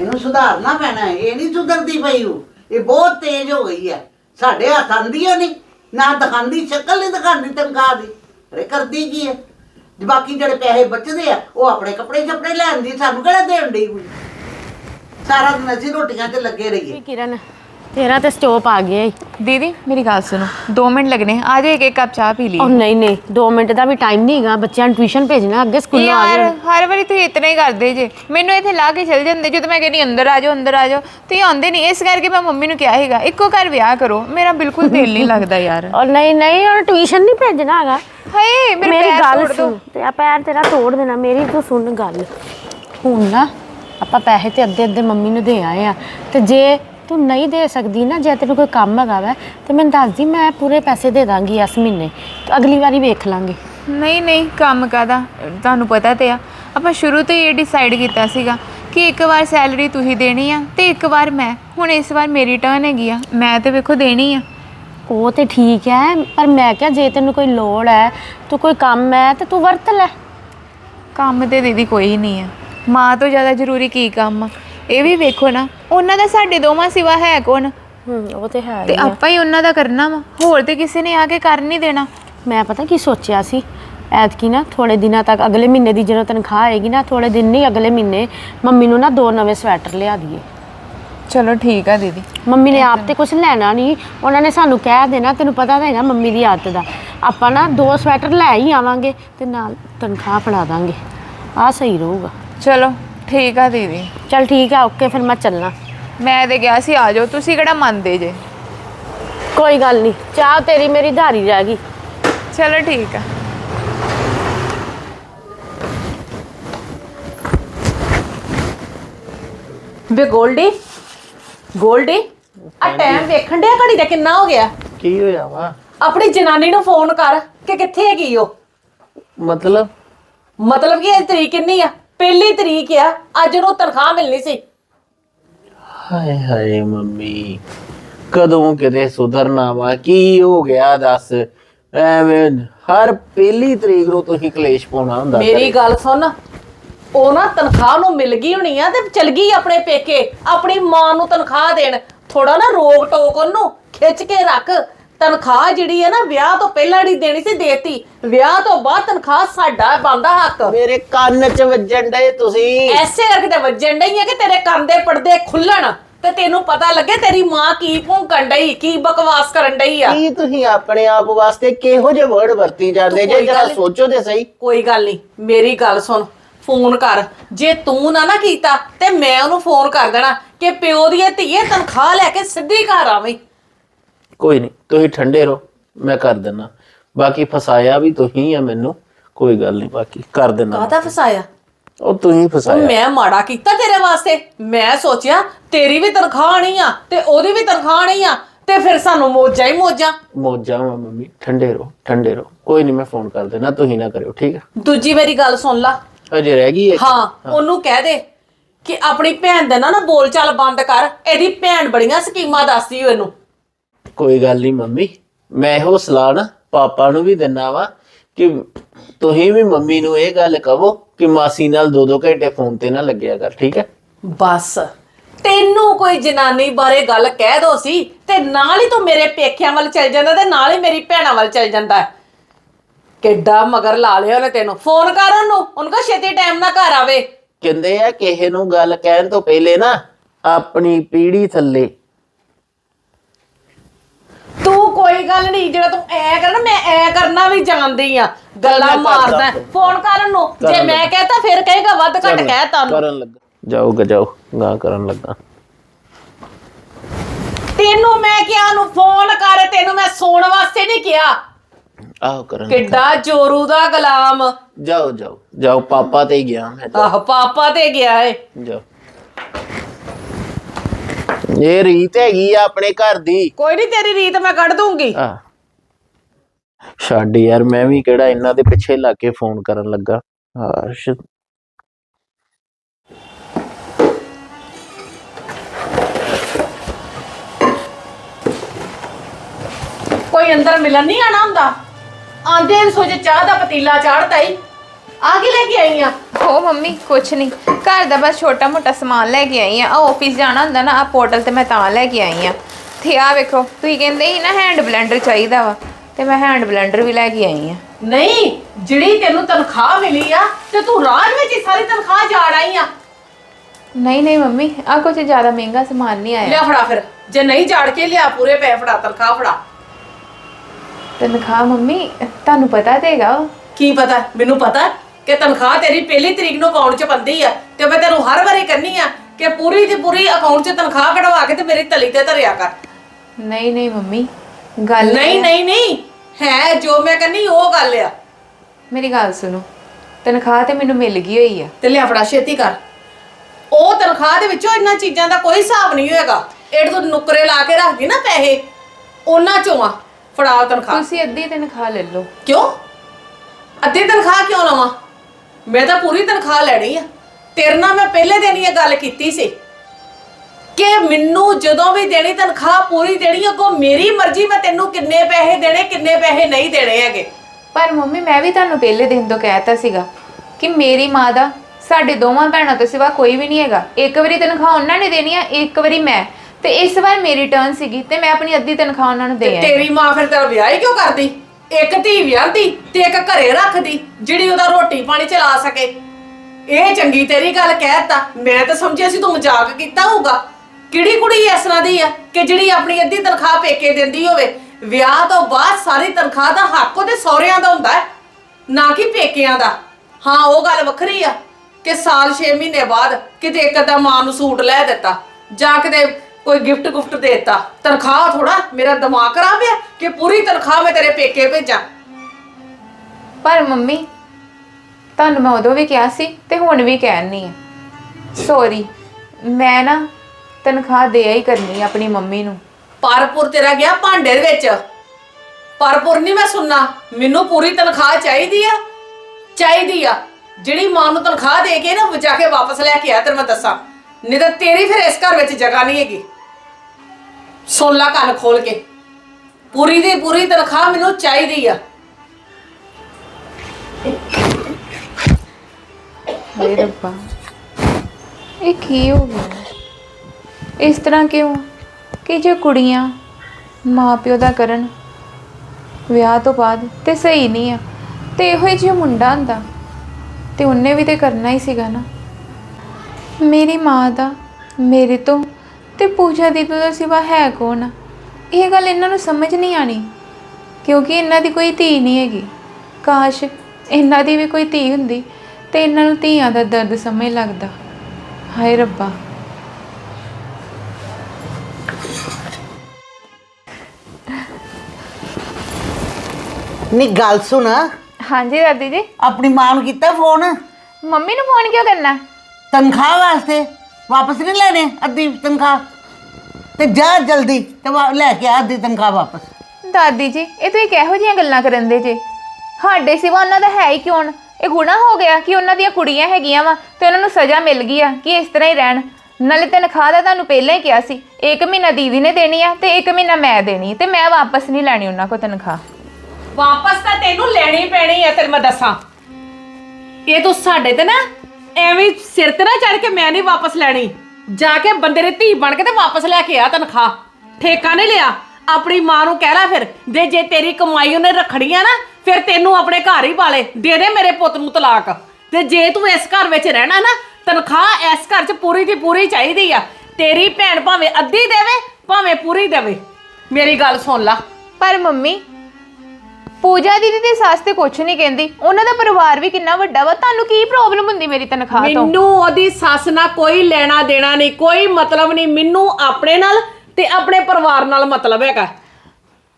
ਇਹਨੂੰ ਸੁਧਾਰਨਾ ਪੈਣਾ ਹੈ ਇਹ ਨਹੀਂ ਸੁਧਰਦੀ ਪਈ ਉਹ। ਇਹ ਬਹੁਤ ਤੇਜ਼ ਹੋ ਗਈ ਹੈ। ਸਾਡੇ ਹੱਥ ਆਂਦੀ ਓ ਨਹੀਂ ਨਾ ਦਿਖਾਉਂਦੀ, ਸ਼ਕਲ ਨਹੀਂ ਦਿਖਾਉਂਦੀ ਤਨਖਾਹ ਦੀ। ਅਰੇ ਕਰਦੀ ਕੀ ਹੈ ਬਾਕੀ ਜਿਹੜੇ ਪੈਸੇ ਬਚਦੇ ਆ, ਉਹ ਆਪਣੇ ਕੱਪੜੇ ਛੱਪੜੇ ਲੈਂਦੀ ਸਾਨੂੰ ਕਿਹੜਾ ਦੇਣ ਡਈ ਕੋਈ? ਸਾਰਾ ਦਿਨ ਅਸੀਂ ਰੋਟੀਆਂ ਤੇ ਲੱਗੇ ਰਹੀਏ। ਕਿਰਨ? ਤੇਰਾ ਤੇ ਸਟੋਪ ਆ ਗਿਆ ਈ। ਦੀਦੀ ਮੇਰੀ ਗੱਲ ਸੁਣੋ। 2 ਮਿੰਟ ਲੱਗਣੇ ਆ। ਜਾਓ ਇੱਕ ਇੱਕ ਕੱਪ ਚਾਹ ਪੀ ਲਈ ਉਹ ਨਹੀਂ ਨਹੀਂ। 2 ਮਿੰਟ ਦਾ ਵੀ ਟਾਈਮ ਨਹੀਂ ਹੈਗਾ। ਬੱਚਿਆਂ ਨੂੰ ਟਿਊਸ਼ਨ ਭੇਜਣਾ ਅੱਗੇ ਸਕੂਲੋਂ ਆ ਯਾਰ ਹਰ ਵਾਰੀ ਤੁਸੀਂ ਇਤਨਾ ਹੀ ਕਰਦੇ ਜੇ। ਮੈਨੂੰ ਇੱਥੇ ਲਾ ਕੇ ਚਲ ਜਾਂਦੇ। ਜਦੋਂ ਮੈਂ ਕਹਿੰਦੀ ਅੰਦਰ ਆ ਜਾਓ ਅੰਦਰ ਆ ਜਾਓ। ਤੁਸੀਂ ਆਉਂਦੇ ਨਹੀਂ। ਇਸ ਕਰਕੇ ਮੈਂ ਮੰਮੀ ਨੂੰ ਕਿਹਾ ਹੈਗਾ ਇੱਕੋ ਘਰ ਵਿਆਹ ਕਰੋ। ਮੇਰਾ ਬਿਲਕੁਲ ਦਿਲ ਨਹੀਂ ਲੱਗਦਾ ਯਾਰ। *laughs* ਔਰ ਨਹੀਂ ਨਹੀਂ। ਉਹ ਟਿਊਸ਼ਨ ਨਹੀਂ ਭੇਜਣਾ ਹੈਗਾ। ਹਾਏ ਮੇਰੇ ਮੇਰੀ ਪੈਰ ਗੱਲ ਤੋੜ ਸੁਣ। ਤੇ ਆ ਪੈਰ ਤੇਰਾ ਤੋੜ ਦੇਣਾ। ਮੇਰੀ ਤੂੰ ਸੁਣ ਗੱਲ। ਹੁਣ ਨਾ ਆਪਾਂ ਪੈਸੇ ਤੇ ਅੱਧੇ ਅੱਧੇ ਮੰਮੀ ਨੂੰ ਦੇ ਆਏ ਆ। ਤੇ ਜੇ ਤੂੰ ਨਹੀਂ ਦੇ ਸਕਦੀ ਨਾ ਜੇ ਤੈਨੂੰ ਕੋਈ ਕੰਮ ਹੈਗਾ ਵੈ ਤੇ ਮੈਨੂੰ ਦੱਸ ਦੀ ਮੈਂ ਪੂਰੇ ਪੈਸੇ ਦੇ ਦਾਂਗੀ ਇਸ ਮਹੀਨੇ। ਤੇ ਅਗਲੀ ਵਾਰੀ ਵੇਖ ਲਾਂਗੇ। ਨਹੀਂ ਨਹੀਂ ਕੰਮ ਕਾਦਾ ਤੁਹਾਨੂੰ ਪਤਾ ਤੇ ਆ। ਆਪਾਂ ਸ਼ੁਰੂ ਤੋਂ ਹੀ ਇਹ ਡਿਸਾਈਡ ਕੀਤਾ ਸੀਗਾ ਕਿ ਇੱਕ ਵਾਰ ਸੈਲਰੀ ਤੁਸੀਂ ਦੇਣੀ ਆ ਤੇ ਇੱਕ ਵਾਰ ਮੈਂ। ਹੁਣ ਇਸ ਵਾਰ ਮੇਰੀ ਟਰਨ ਹੈਗੀ ਆ। ਮੈਂ ਤੇ ਵੇਖੋ ਦੇਣੀ ਆ। ਉਹ ਤੇ ਠੀਕ ਹੈ ਪਰ ਮੈਂ ਕਿਹਾ ਜੇ ਤੈਨੂੰ ਕੋਈ ਲੋੜ ਹੈ ਤੂੰ ਕੋਈ ਕੰਮ ਹੈ ਤੇ ਤੂੰ ਵਰਤ ਲੈ। ਕੰਮ ਤੇ ਦੀਦੀ ਕੋਈ ਨਹੀਂ ਆ। ਮਾਂ ਤੋਂ ਜ਼ਿਆਦਾ ਜ਼ਰੂਰੀ ਕੀ ਕੰਮ ਆ? ਇਹ ਵੀ ਵੇਖੋ ਨਾ ਉਹਨਾਂ ਦਾ ਸਾਡੇ ਦੋਵਾਂ ਸਿਵਾ ਹੈ ਕੌਣ? ਹੂੰ ਉਹ ਤੇ ਹੈ ਤੇ ਆਪਾਂ ਹੀ ਉਹਨਾਂ ਦਾ ਕਰਨਾ ਵਾ ਹੋਰ ਤੇ ਕਿਸੇ ਨੇ ਆ ਕੇ ਕਰ ਨਹੀਂ ਦੇਣਾ। ਮੈਂ ਪਤਾ ਕੀ ਸੋਚਿਆ ਸੀ ਐਤਕੀ ਨਾ ਥੋੜੇ ਦਿਨਾਂ ਤੱਕ ਅਗਲੇ ਮਹੀਨੇ ਦੀ ਜਦੋਂ ਤਨਖਾਹ ਆਏਗੀ ਨਾ ਥੋੜੇ ਦਿਨ ਨਹੀਂ ਅਗਲੇ ਮਹੀਨੇ ਮੰਮੀ ਨੂੰ ਨਾ ਦੋ ਨਵੇਂ ਸਵੈਟਰ ਲਿਆ ਦਈਏ। ਚਲੋ ਠੀਕ ਆ ਦੀਦੀ। ਮੰਮੀ ਨੇ ਆਪ ਤੇ ਕੁਝ ਲੈਣਾ ਨਹੀਂ ਉਹਨਾਂ ਨੇ ਸਾਨੂੰ ਕਹਿ ਦੇਣਾ ਤੈਨੂੰ ਪਤਾ ਤਾਂ ਹੈਗਾ ਮੰਮੀ ਦੀ ਆਦਤ ਦਾ। ਆਪਾਂ ਨਾ ਦੋ ਸਵੈਟਰ ਲੈ ਹੀ ਆਵਾਂਗੇ ਤੇ ਨਾਲ ਤਨਖਾਹ ਫੜਾ ਦਾਂਗੇ। ਆ ਸਹੀ ਰਹੂਗਾ। ਚਲੋ ਠੀਕ ਆ ਦੀਦੀ। ਚਲ ਠੀਕ ਹੈ ਓਕੇ ਫਿਰ ਮੈਂ ਚੱਲਣਾ। ਮੈਂ ਤੇ ਗਿਆ ਸੀ ਆ ਜਾਓ ਤੁਸੀਂ ਕਿਹੜਾ ਮੰਨਦੇ ਜੇ? ਕੋਈ ਗੱਲ ਨਹੀਂ ਚਾਹ ਤੇਰੀ ਮੇਰੀ ਧਾਰੀ ਰਹਿ ਗਈ। ਚਲੋ ਠੀਕ ਆ। ਵੇ ਗੋਲਡੀ ਗੋਲਡੀ ਆ ਟਾਈਮ ਵੇਖਣ ਡਿਆ ਘੜੀ ਦਾ ਕਿੰਨਾ ਹੋ ਗਿਆ? ਕੀ ਹੋਇਆ ਵਾ? ਆਪਣੀ ਜਨਾਨੀ ਨੂੰ ਫੋਨ ਕਰ ਕਿ ਕਿੱਥੇ ਹੈਗੀ ਉਹ? ਮਤਲਬ? ਮਤਲਬ ਕਿ ਇਹ ਤਰੀਕ ਕਿੰਨੀ ਆ? ਪਹਿਲੀ ਤਰੀਕ ਆ ਅੱਜ ਉਹਨੂੰ ਤਨਖਾਹ ਮਿਲਣੀ ਸੀ। ਹਾਏ ਹਾਏ ਮੰਮੀ ਕਦੋਂ ਕਿਤੇ ਸੁਧਰਨਾ ਵਾ? ਕੀ ਹੋ ਗਿਆ ਦੱਸ? ਐਵੇਂ ਹਰ ਪਹਿਲੀ ਤਰੀਕ ਨੂੰ ਤੁਸੀਂ ਕਲੇਸ਼ ਪਾਉਣਾ ਹੁੰਦਾ ਮੇਰੀ ਗੱਲ ਸੁਣ ਉਹ ਨਾ ਤਨਖਾਹ ਨੂੰ ਮਿਲ ਗਈ ਹੋਣੀ ਆ ਤੇ ਚਲ ਗਈ ਆਪਣੇ ਪੇਕੇ। ਆਪਣੀ ਮਾਂ ਨੂੰ ਤਨਖਾਹ ਦੇਣ ਥੋੜਾ ਨਾ ਰੋਕ ਟੋਕ ਉਹਨੂੰ ਖਿੱਚ ਕੇ ਰੱਖ। ਤਨਖਾਹ ਜਿਹੜੀ ਹੈ ਨਾ ਵਿਆਹ ਤੋਂ ਪਹਿਲਾਂ ਜਿਹੜੀ ਦੇਣੀ ਸੀ ਦੇਤੀ। ਵਿਆਹ ਤੋਂ ਬਾਅਦ ਤਨਖਾਹ ਸਾਡਾ ਬੰਦਾ ਹੱਕ। ਮੇਰੇ ਕੰਨ 'ਚ ਵੱਜਣ ਡਏ ਤੁਸੀਂ। ਐਸੇ ਕਰਕੇ ਤੇ ਵੱਜਣ ਡਈ ਆ ਕਿ ਤੇਰੇ ਕੰਨ ਦੇ ਪਰਦੇ ਖੁੱਲਣ ਤੇ ਤੈਨੂੰ ਪਤਾ ਲੱਗੇ ਤੇਰੀ ਮਾਂ ਕੀ ਭੌਂਕਣ ਡਈ ਕੀ ਬਕਵਾਸ ਕਰਨ ਡਈ ਆ। ਕੀ ਤੁਸੀਂ ਆਪਣੇ ਆਪ ਵਾਸਤੇ ਕਿਹੋ ਜਿਹੇ ਵਰਡ ਵਰਤੀ ਜਾਂਦੇ? ਜੇ ਕੋਈ ਜਰਾ ਗੱਲ- ਸੋਚੋ ਤੇ ਸਹੀ। ਕੋਈ ਗੱਲ ਨਹੀਂ ਮੇਰੀ ਗੱਲ ਸੁਣ ਫੋਨ ਕਰ। ਜੇ ਤੂੰ ਨਾ ਨਾ ਕੀਤਾ ਤੇ ਮੈਂ ਉਹਨੂੰ ਫੋਨ ਕਰ ਦੇਣਾ ਕਿ ਪਿਓ ਦੀ ਇਹ ਧੀਏ ਤਨਖਾਹ ਲੈ ਕੇ ਸਿੱਧੀ ਘਰ ਆਵੀਂ। ਕੋਈ ਨਹੀਂ ਤੁਸੀਂ ਠੰਡੇ ਰਹੋ ਮੈਂ ਕਰ ਦਿੰਦਾ ਬਾਕੀ ਫਸਾਇਆ ਵੀ ਤੁਸੀਂ ਆ ਮੈਨੂੰ ਕੋਈ ਗੱਲ ਨਹੀਂ ਬਾਕੀ ਕਰ ਦਿੰਦਾ ਕਾਹਦਾ ਫਸਾਇਆ? ਉਹ ਤੁਸੀਂ ਉਹ ਫਸਾਇਆ। ਮੈਂ ਮਾੜਾ ਕੀਤਾ ਤੇਰੇ ਵਾਸਤੇ? ਮੈਂ ਸੋਚਿਆ ਤੇਰੀ ਵੀ ਤਨਖਾਹ ਆਣੀ ਆ ਤੇ ਉਹਦੀ ਵੀ ਤਨਖਾਹ ਆਣੀ ਆ ਤੇ ਫਿਰ ਸਾਨੂੰ ਮੋਜਾਂ ਹੀ ਮੋਜਾਂ। ਮੋਜਾਂ ਵਾ ਮੰਮੀ ਠੰਡੇ ਰਹੋ ਠੰਡੇ ਰਹੋ। ਕੋਈ ਨਹੀਂ ਮੈਂ ਫੋਨ ਕਰ ਦੇਣਾ ਤੁਸੀਂ ਨਾ ਕਰਿਓ ਠੀਕ ਹੈ ਦੂਜੀ ਮੇਰੀ ਗੱਲ ਸੁਣ ਲਾ। ਅਜੇ ਰਹਿ ਗਈ ਇੱਕ ਹਾਂ ਉਹਨੂੰ ਕਹਿ ਦੇ ਕਿ ਆਪਣੀ ਭੈਣ ਦੇ ਨਾਲ ਨਾ ਬੋਲ ਚਾਲ ਬੰਦ ਕਰ ਇਹਦੀ ਭੈਣ ਬੜੀਆਂ ਸਕੀਮਾਂ ਦੱਸਦੀ ਓ ਇਹਨੂੰ। ਕੋਈ ਗੱਲ ਨਹੀਂ ਮੰਮੀ। ਮੈਂ ਇਹੋ ਸਲਾਹ ਨਾ ਪਾਪਾ ਨੂੰ ਵੀ ਦਿੰਨਾ ਵਾ ਕਿ ਤੁਸੀਂ ਵੀ ਮੰਮੀ ਨੂੰ ਇਹ ਗੱਲ ਕਹੋ ਕਿ ਮਾਸੀ ਨਾਲ ਦੋ ਦੋ ਘੰਟੇ ਫੋਨ ਤੇ ਨਾ ਲੱਗਿਆ ਕਰ ਠੀਕ ਹੈ? ਬਸ। ਤੈਨੂੰ ਕੋਈ ਜਨਾਨੀ ਬਾਰੇ ਗੱਲ ਕਹਿ ਦੋ ਸੀ ਤੇ ਨਾਲ ਹੀ ਤੂੰ ਮੇਰੇ ਪੇਕਿਆਂ ਵੱਲ ਚੱਲ ਜਾਂਦਾ ਤੇ ਨਾਲ ਹੀ ਮੇਰੀ ਭੈਣਾਂ ਵੱਲ ਚੱਲ ਜਾਂਦਾ। ਕਿੱਡਾ ਮਗਰ ਲਾ ਲਿਆ ਉਹਨੇ ਤੈਨੂੰ। ਫੋਨ ਕਰ ਉਹਨੂੰ। ਉਹਨੂੰ ਕਹ ਛੇਤੀ ਟਾਈਮ ਨਾਲ ਘਰ ਆਵੇ। ਕਹਿੰਦੇ ਆ ਕਿਸੇ ਨੂੰ ਗੱਲ ਕਹਿਣ ਤੋਂ ਪਹਿਲੇ ਨਾ ਆਪਣੀ ਪੀੜੀ ਥੱਲੇ ਤੂੰ ਕੋਈ ਗੱਲ ਨਹੀਂ ਜਿਹੜਾ ਤੂੰ ਐ ਕਰਨਾ ਮੈਂ ਐ ਕਰਨਾ ਵੀ ਜਾਣਦੀ ਆ। ਗੱਲਾਂ ਮੈਂ ਕਰਦਾ ਮਾਰਦਾ। ਫੋਨ। ਫੋਨ ਕਰ ਉਹਨੂੰ ਜੇ ਕਰਨ ਮੈਂ ਲੱਗਾ। ਕਹਤਾ ਫਿਰ ਕਹੇਗਾ ਵੱਧ ਘੱਟ ਕਰਨ- ਕਹਿਤਾ ਉਹਨੂੰ ਕਰਨ ਲੱਗਾ। ਜਾਊਗਾ ਜਾਓ ਗਾ ਕਰਨ ਲੱਗਾ। ਤੈਨੂੰ ਮੈਂ ਕਿਹਾ ਉਹਨੂੰ ਫੋਨ ਕਰ ਤੈਨੂੰ ਮੈਂ ਸੌਣ ਵਾਸਤੇ ਨਹੀਂ ਕਿਹਾ। ਆਹੋ ਕਰਨ ਲੱਗਾ। ਕਿੱਡਾ ਜੋਰੂ ਦਾ ਗੁਲਾਮ। ਜਾਓ ਜਾਓ ਜਾਓ ਪਾਪਾ ਤੇ ਹੀ ਗਿਆ ਮੈਂ ਤਾਂ। ਆਹ ਪਾਪਾ ਤੇ ਗਿਆ ਏ। ਜਾਓ ਇਹ ਰੀਤ ਹੈਗੀ ਆ ਆਪਣੇ ਘਰ ਦੀ। ਕੋਈ ਨਹੀਂ ਤੇਰੀ ਰੀਤ ਮੈਂ ਕੱਢ ਦੂੰਗੀ। ਆ। ਛੱਡ ਯਾਰ ਮੈਂ ਵੀ ਕਿਹੜਾ ਇਹਨਾਂ ਦੇ ਪਿੱਛੇ ਲੱਗ ਕੇ ਫੋਨ ਕਰਨ ਲੱਗਾ। ਹਰਸ਼ ਕੋਈ ਅੰਦਰ ਮਿਲਣ ਨਹੀਂ ਆਣਾ ਹੁੰਦਾ। ਆਂਦੇ ਸੋਚੇ ਚਾਹ ਦਾ ਪਤੀਲਾ ਚਾੜਤਾ ਹੀ ਆ ਕੇ ਲੈ ਕੇ ਆਈ ਆ। ਹੋ ਮੰਮੀ ਕੁਛ ਨਹੀਂ। ਘਰ ਦਾ ਬਸ ਛੋਟਾ ਮੋਟਾ ਸਮਾਨ ਲੈ ਕੇ ਆਈ ਆ। ਆ ਆਫਿਸ ਜਾਣਾ ਹੁੰਦਾ ਨਾ ਆ ਪੋਰਟਲ ਤੇ ਮੈਂ ਤਾਂ ਲੈ ਕੇ ਆਈ ਆ। ਤੇ ਆ ਵੇਖੋ ਤੁਸੀਂ ਕਹਿੰਦੇ ਸੀ ਨਾ ਹੈਂਡ ਬਲੈਂਡਰ ਚਾਹੀਦਾ ਵਾ ਤੇ ਮੈਂ ਹੈਂਡ ਬਲੈਂਡਰ ਵੀ ਲੈ ਕੇ ਆਈ ਆ। ਨਹੀਂ ਜਿਹੜੀ ਤੈਨੂੰ ਤਨਖਾਹ ਮਿਲੀ ਆ ਤੇ ਤੂੰ ਰਾਜ ਵਿੱਚ ਹੀ ਸਾਰੀ ਤਨਖਾਹ ਜਾੜ ਆਈ ਆ। ਨਹੀਂ ਨਹੀਂ ਮੰਮੀ ਆ ਕੁਝ ਜ਼ਿਆਦਾ ਮਹਿੰਗਾ ਸਮਾਨ ਨਹੀਂ ਆਇਆ। ਲਿਆ ਫੜਾ ਫਿਰ। ਜੇ ਨਹੀਂ ਜਾੜ ਕੇ ਲਿਆ ਪੂਰੇ ਪੈ ਫੜਾ ਤਨਖਾਹ ਫੜਾ। ਤਨਖਾਹ ਮੰਮੀ ਤੁਹਾਨੂੰ ਪਤਾ ਤੇਗਾ ਕੀ ਪਤਾ? ਮੈਨੂੰ ਪਤਾ? ਕਿ ਤਨਖਾਹ ਤੇਰੀ ਪਹਿਲੀ ਤਰੀਕ ਨੂੰ ਅਕਾਊਂਟ 'ਚ ਬੰਦੀ ਆ ਤੇ ਮੈਂ ਤੈਨੂੰ ਹਰ ਵਾਰੀ ਕਹਿੰਨੀ ਆ ਕਿ ਪੂਰੀ ਦੀ ਪੂਰੀ ਅਕਾਊਂਟ 'ਚ ਤਨਖਾਹ ਕਢਵਾ ਕੇ ਤੇ ਮੇਰੀ ਤਲੀ ਤੇ ਧਰਿਆ ਕਰ। ਨਹੀਂ ਨਹੀਂ ਮੰਮੀ ਗੱਲ ਨਹੀਂ ਨਹੀਂ ਨਹੀਂ ਹੈ ਜੋ ਮੈਂ ਕਹਿੰਨੀ ਉਹ ਗੱਲ ਆ। ਮੇਰੀ ਗੱਲ ਸੁਣੋ ਤਨਖਾਹ ਤੇ ਮੈਨੂੰ ਮਿਲ ਗਈ ਹੋਈ ਆ। ਤੇ ਲਿਆ ਫੜਾ ਛੇਤੀ ਕਰ। ਉਹ ਤਨਖਾਹ ਦੇ ਵਿੱਚੋਂ ਇਹਨਾਂ ਚੀਜ਼ਾਂ ਦਾ ਕੋਈ ਹਿਸਾਬ ਨਹੀਂ ਹੋਏਗਾ। ਇਹ ਤੂੰ ਨੁਕਰੇ ਲਾ ਕੇ ਰੱਖਦੀ ਨਾ ਪੈਸੇ ਉਹਨਾਂ ਚੋਂ ਆ। ਫੜਾ ਤਨਖਾਹ। ਤੁਸੀਂ ਅੱਧੀ ਤਨਖਾਹ ਲੈ ਲਓ। ਕਿਉਂ? ਅੱਧੀ ਤਨਖਾਹ ਕਿਉਂ ਲਵਾਂ? ਮੈਂ ਤਾਂ ਪੂਰੀ ਤਨਖਾਹ ਲੈਣੀ ਆ। ਤੇਰੇ ਨਾਲ ਮੈਂ ਪਹਿਲੇ ਦਿਨ ਹੀ ਇਹ ਗੱਲ ਕੀਤੀ ਸੀ ਕਿ ਮੈਨੂੰ ਜਦੋਂ ਵੀ ਦੇਣੀ ਤਨਖਾਹ ਪੂਰੀ ਦੇਣੀ ਅੱਗੋਂ ਮੇਰੀ ਮਰਜ਼ੀ ਮੈਂ ਤੈਨੂੰ ਕਿੰਨੇ ਪੈਸੇ ਦੇਣੇ ਕਿੰਨੇ ਪੈਸੇ ਨਹੀਂ ਦੇਣੇ ਹੈਗੇ। ਪਰ ਮੰਮੀ ਮੈਂ ਵੀ ਤੁਹਾਨੂੰ ਪਹਿਲੇ ਦਿਨ ਤੋਂ ਕਹਿਤਾ ਸੀਗਾ ਕਿ ਮੇਰੀ ਮਾਂ ਦਾ ਸਾਡੇ ਦੋਵਾਂ ਭੈਣਾਂ ਤੋਂ ਸਿਵਾ ਕੋਈ ਵੀ ਨਹੀਂ ਹੈਗਾ। ਇੱਕ ਵਾਰੀ ਤਨਖਾਹ ਉਹਨਾਂ ਨੇ ਦੇਣੀ ਆ ਇੱਕ ਵਾਰੀ ਮੈਂ। ਤੇ ਇਸ ਵਾਰ ਮੇਰੀ ਟਰਨ ਸੀਗੀ ਤੇ ਮੈਂ ਆਪਣੀ ਅੱਧੀ ਤਨਖਾਹ ਉਹਨਾਂ ਨੂੰ ਦੇ ਆਈ। ਤੇਰੀ ਮਾਂ ਫਿਰ ਤੇਰਾ ਵਿਆਹ ਹੀ ਕਿਉਂ ਕਰਦੀ? ਇੱਕ ਧੀ ਵਿਆਹਦੀ ਤੇ ਇੱਕ ਘਰੇ ਰੱਖਦੀ, ਜਿਹੜੀ ਉਹਦਾ ਰੋਟੀ ਪਾਣੀ ਚਲਾ ਸਕੇ। ਇਹ ਚੰਗੀ ਤੇਰੀ ਗੱਲ ਕਹਿਤਾ ਮੈਂ ਤਾਂ ਸਮਝਿਆ ਸੀ ਤੂੰ ਮਜ਼ਾਕ ਕੀਤਾ ਹੋਊਗਾ। ਕਿਹੜੀ ਕੁੜੀ ਇਸ ਤਰ੍ਹਾਂ ਦੀ ਆ ਕਿ ਜਿਹੜੀ ਆਪਣੀ ਅੱਧੀ ਤਨਖਾਹ ਪੇਕੇ ਦਿੰਦੀ ਹੋਵੇ? ਵਿਆਹ ਤੋਂ ਬਾਅਦ ਸਾਰੀ ਤਨਖਾਹ ਦਾ ਹੱਕ ਉਹਦੇ ਸਹੁਰਿਆਂ ਦਾ ਹੁੰਦਾ ਹੈ, ਨਾ ਕਿ ਪੇਕਿਆਂ ਦਾ। ਹਾਂ, ਉਹ ਗੱਲ ਵੱਖਰੀ ਆ ਕਿ ਸਾਲ 6 ਮਹੀਨੇ ਬਾਅਦ ਕਿਤੇ ਇੱਕ ਅੱਧਾ ਮਾਂ ਨੂੰ ਸੂਟ ਲੈ ਦਿੱਤਾ, ਜਾਂ ਕਿਤੇ ਕੋਈ ਗਿਫਟ ਗੁਫਟ ਦੇਤਾ। ਤਨਖਾਹ ਥੋੜਾ ਮੇਰਾ ਦਿਮਾਗ ਖਰਾਬ ਆ ਕਿ ਪੂਰੀ ਤਨਖਾਹ ਮੈਂ ਤੇਰੇ ਪੇਕੇ ਭੇਜਾਂ। ਪਰ ਮੰਮੀ ਤੁਹਾਨੂੰ ਮੈਂ ਉਦੋਂ ਵੀ ਕਿਹਾ ਸੀ ਤੇ ਹੁਣ ਵੀ ਕਹਿਣੀ ਆ। ਸੌਰੀ ਮੈਂ ਨਾ ਤਨਖਾਹ ਦੇ ਹੀ ਕਰਨੀ ਆ ਆਪਣੀ ਮੰਮੀ ਨੂੰ। ਪਰਪੁਰ ਤੇਰਾ ਗਿਆ ਭਾਂਡੇ ਦੇ ਵਿੱਚ। ਪਰਪੁਰ ਨਹੀਂ ਮੈਂ ਸੁਣਨਾ। ਮੈਨੂੰ ਪੂਰੀ ਤਨਖਾਹ ਚਾਹੀਦੀ ਆ। ਚਾਹੀਦੀ ਆ। ਜਿਹੜੀ ਮਾਂ ਨੂੰ ਤਨਖਾਹ ਦੇ ਕੇ ਨਾ ਬਚਾ ਕੇ ਵਾਪਸ ਲੈ ਕੇ ਆ ਤੈਨੂੰ ਮੈਂ ਦੱਸਾਂ। ਨਹੀਂ ਤਾਂ ਤੇਰੀ ਫਿਰ ਇਸ ਘਰ ਵਿੱਚ ਜਗ੍ਹਾ ਨਹੀਂ ਹੈਗੀ। ਸੁਣ ਲਾ ਕੰਨ ਖੋਲ ਕੇ। ਪੂਰੀ ਦੀ ਪੂਰੀ ਤਨਖਾਹ ਮੈਨੂੰ ਚਾਹੀਦੀ ਆ। ਹਾਏ ਰੱਬਾ, ਇਹ ਕੀ ਹੋ ਗਿਆ? ਇਸ ਤਰ੍ਹਾਂ ਕਿਉਂ? ਕਿ ਜੇ ਕੁੜੀਆਂ ਮਾਪਿਓ ਦਾ ਕਰਨ, ਵਿਆਹ ਤੋਂ ਬਾਅਦ ਤੇ ਸਹੀ ਨਹੀਂ ਆ, ਤੇ ਇਹੋ ਜਿਹਾ ਮੁੰਡਾ ਹੁੰਦਾ, ਤੇ ਉਹਨੇ ਵੀ ਤੇ ਕਰਨਾ ਹੀ ਸੀਗਾ ਨਾ। ਮੇਰੀ ਮਾਂ ਦਾ ਮੇਰੇ ਤੋਂ ਤੇ ਪੂਜਾ ਦੀ ਤੋਂ ਸਿਵਾ ਹੈ ਕੌਣ? ਇਹ ਗੱਲ ਇਹਨਾਂ ਨੂੰ ਸਮਝ ਨਹੀਂ ਆਣੀ ਕਿਉਂਕਿ ਇਹਨਾਂ ਦੀ ਕੋਈ ਧੀ ਨਹੀਂ ਹੈਗੀ। ਕਾਸ਼ ਇਹਨਾਂ ਦੀ ਵੀ ਕੋਈ ਧੀ ਹੁੰਦੀ ਤੇ ਇਹਨਾਂ ਨੂੰ ਧੀਆਂ ਦਾ ਦਰਦ ਸਮਝ ਲੱਗਦਾ। ਹਾਏ ਰੱਬਾ। ਨੀ ਗੱਲ ਸੁਣ। ਹਾਂਜੀ ਦਾਦੀ ਜੀ। ਆਪਣੀ ਮਾਂ ਨੂੰ ਕੀਤਾ ਫੋਨ? ਮੰਮੀ ਨੂੰ ਫੋਨ ਕਿਉਂ ਕਰਨਾ? ਤਨਖਾਹ ਵਾਸਤੇ। ਵਾਪਸ ਨਹੀਂ ਲੈਣੇ ਅੱਧੀ ਤਨਖਾਹ? ਤੇ ਜਾ ਜਲਦੀ ਤੇ ਵਾ- ਲੈ ਕੇ ਆ ਅੱਧੀ ਤਨਖਾਹ ਵਾਪਸ। ਦਾਦੀ ਜੀ ਇਹ ਤੁਸੀਂ ਕਿਹੋ ਜਿਹੀਆਂ ਗੱਲਾਂ ਕਰਨ ਦੇ ਜੇ? ਸਾਡੇ ਸਿਵਾ ਉਹਨਾਂ ਦਾ ਹੈ ਹੀ ਕਿਉਂ? ਇਹ ਗੁਨਾਹ ਹੋ ਗਿਆ ਕਿ ਉਹਨਾਂ ਦੀਆਂ ਕੁੜੀਆਂ ਹੈਗੀਆਂ ਵਾ ਤੇ ਉਹਨਾਂ ਨੂੰ ਸਜ਼ਾ ਮਿਲ ਗਈ ਆ ਕਿ ਇਸ ਤਰ੍ਹਾਂ ਹੀ ਰਹਿਣ। ਨਾਲੇ ਤਨਖਾਹ ਦਾ ਤੁਹਾਨੂੰ ਪਹਿਲਾਂ ਹੀ ਕਿਹਾ ਸੀ ਇੱਕ ਮਹੀਨਾ ਦੀਦੀ ਨੇ ਦੇਣੀ ਆ ਤੇ ਇੱਕ ਮਹੀਨਾ ਮੈਂ ਦੇਣੀ ਤੇ ਮੈਂ ਵਾਪਸ ਨਹੀਂ ਲੈਣੀ ਉਹਨਾਂ ਕੋਲ ਤਨਖਾਹ। ਵਾਪਸ ਤਾਂ ਤੈਨੂੰ ਲੈਣੀ ਪੈਣੀ ਆ ਤੈਨੂੰ ਮੈਂ ਦੱਸਾਂ। ਇਹ ਤੂੰ ਸਾਡੇ ਤੇ ਨਾ ਐਵੇਂ ਸਿਰ ਤੇ ਨਾ ਚੜ ਕੇ ਮੈਂ ਨਹੀਂ ਵਾਪਸ ਲੈਣੀ। ਜਾ ਕੇ ਬੰਦੇ ਦੀ ਧੀ ਬਣ ਕੇ ਤੇ ਵਾਪਸ ਲੈ ਕੇ ਆ ਤਨਖਾਹ। ਠੇਕਾ ਨਹੀਂ ਲਿਆ। ਆਪਣੀ ਮਾਂ ਨੂੰ ਕਹਿ ਲੈ ਫਿਰ, ਦੇ ਜੇ ਤੇਰੀ ਕਮਾਈ ਉਹਨੇ ਰੱਖਣੀ ਆ ਨਾ, ਫਿਰ ਤੈਨੂੰ ਆਪਣੇ ਘਰ ਹੀ ਪਾਲੇ। ਦੇ ਦੇ ਮੇਰੇ ਪੁੱਤ ਨੂੰ ਤਲਾਕ। ਤੇ ਜੇ ਤੂੰ ਇਸ ਘਰ ਵਿੱਚ ਰਹਿਣਾ ਨਾ, ਤਨਖਾਹ ਇਸ ਘਰ 'ਚ ਪੂਰੀ ਦੀ ਪੂਰੀ ਚਾਹੀਦੀ ਆ। ਤੇਰੀ ਭੈਣ ਭਾਵੇਂ ਅੱਧੀ ਦੇਵੇ, ਭਾਵੇਂ ਪੂਰੀ ਦੇਵੇ। ਮੇਰੀ ਗੱਲ ਸੁਣ ਲਾ। ਪਰ ਮੰਮੀ ਪੂਜਾ ਦੀਦੀ ਦੀ ਸੱਸ ਤੇ ਕੁਝ ਨਹੀਂ ਕਹਿੰਦੀ। ਉਹਨਾਂ ਦਾ ਪਰਿਵਾਰ ਵੀ ਕਿੰਨਾ ਵੱਡਾ ਵਾ। ਤੁਹਾਨੂੰ ਕੀ ਪ੍ਰੋਬਲਮ ਹੁੰਦੀ ਮੇਰੀ ਤਨਖਾਹ ਤੋਂ? ਮੈਨੂੰ ਉਹਦੀ ਸੱਸ ਨਾਲ ਕੋਈ ਲੈਣਾ ਦੇਣਾ ਨਹੀਂ ਕੋਈ ਮਤਲਬ ਨਹੀਂ। ਮੈਨੂੰ ਆਪਣੇ ਨਾਲ ਤੇ ਆਪਣੇ ਪਰਿਵਾਰ ਨਾਲ ਮਤਲਬ ਹੈਗਾ।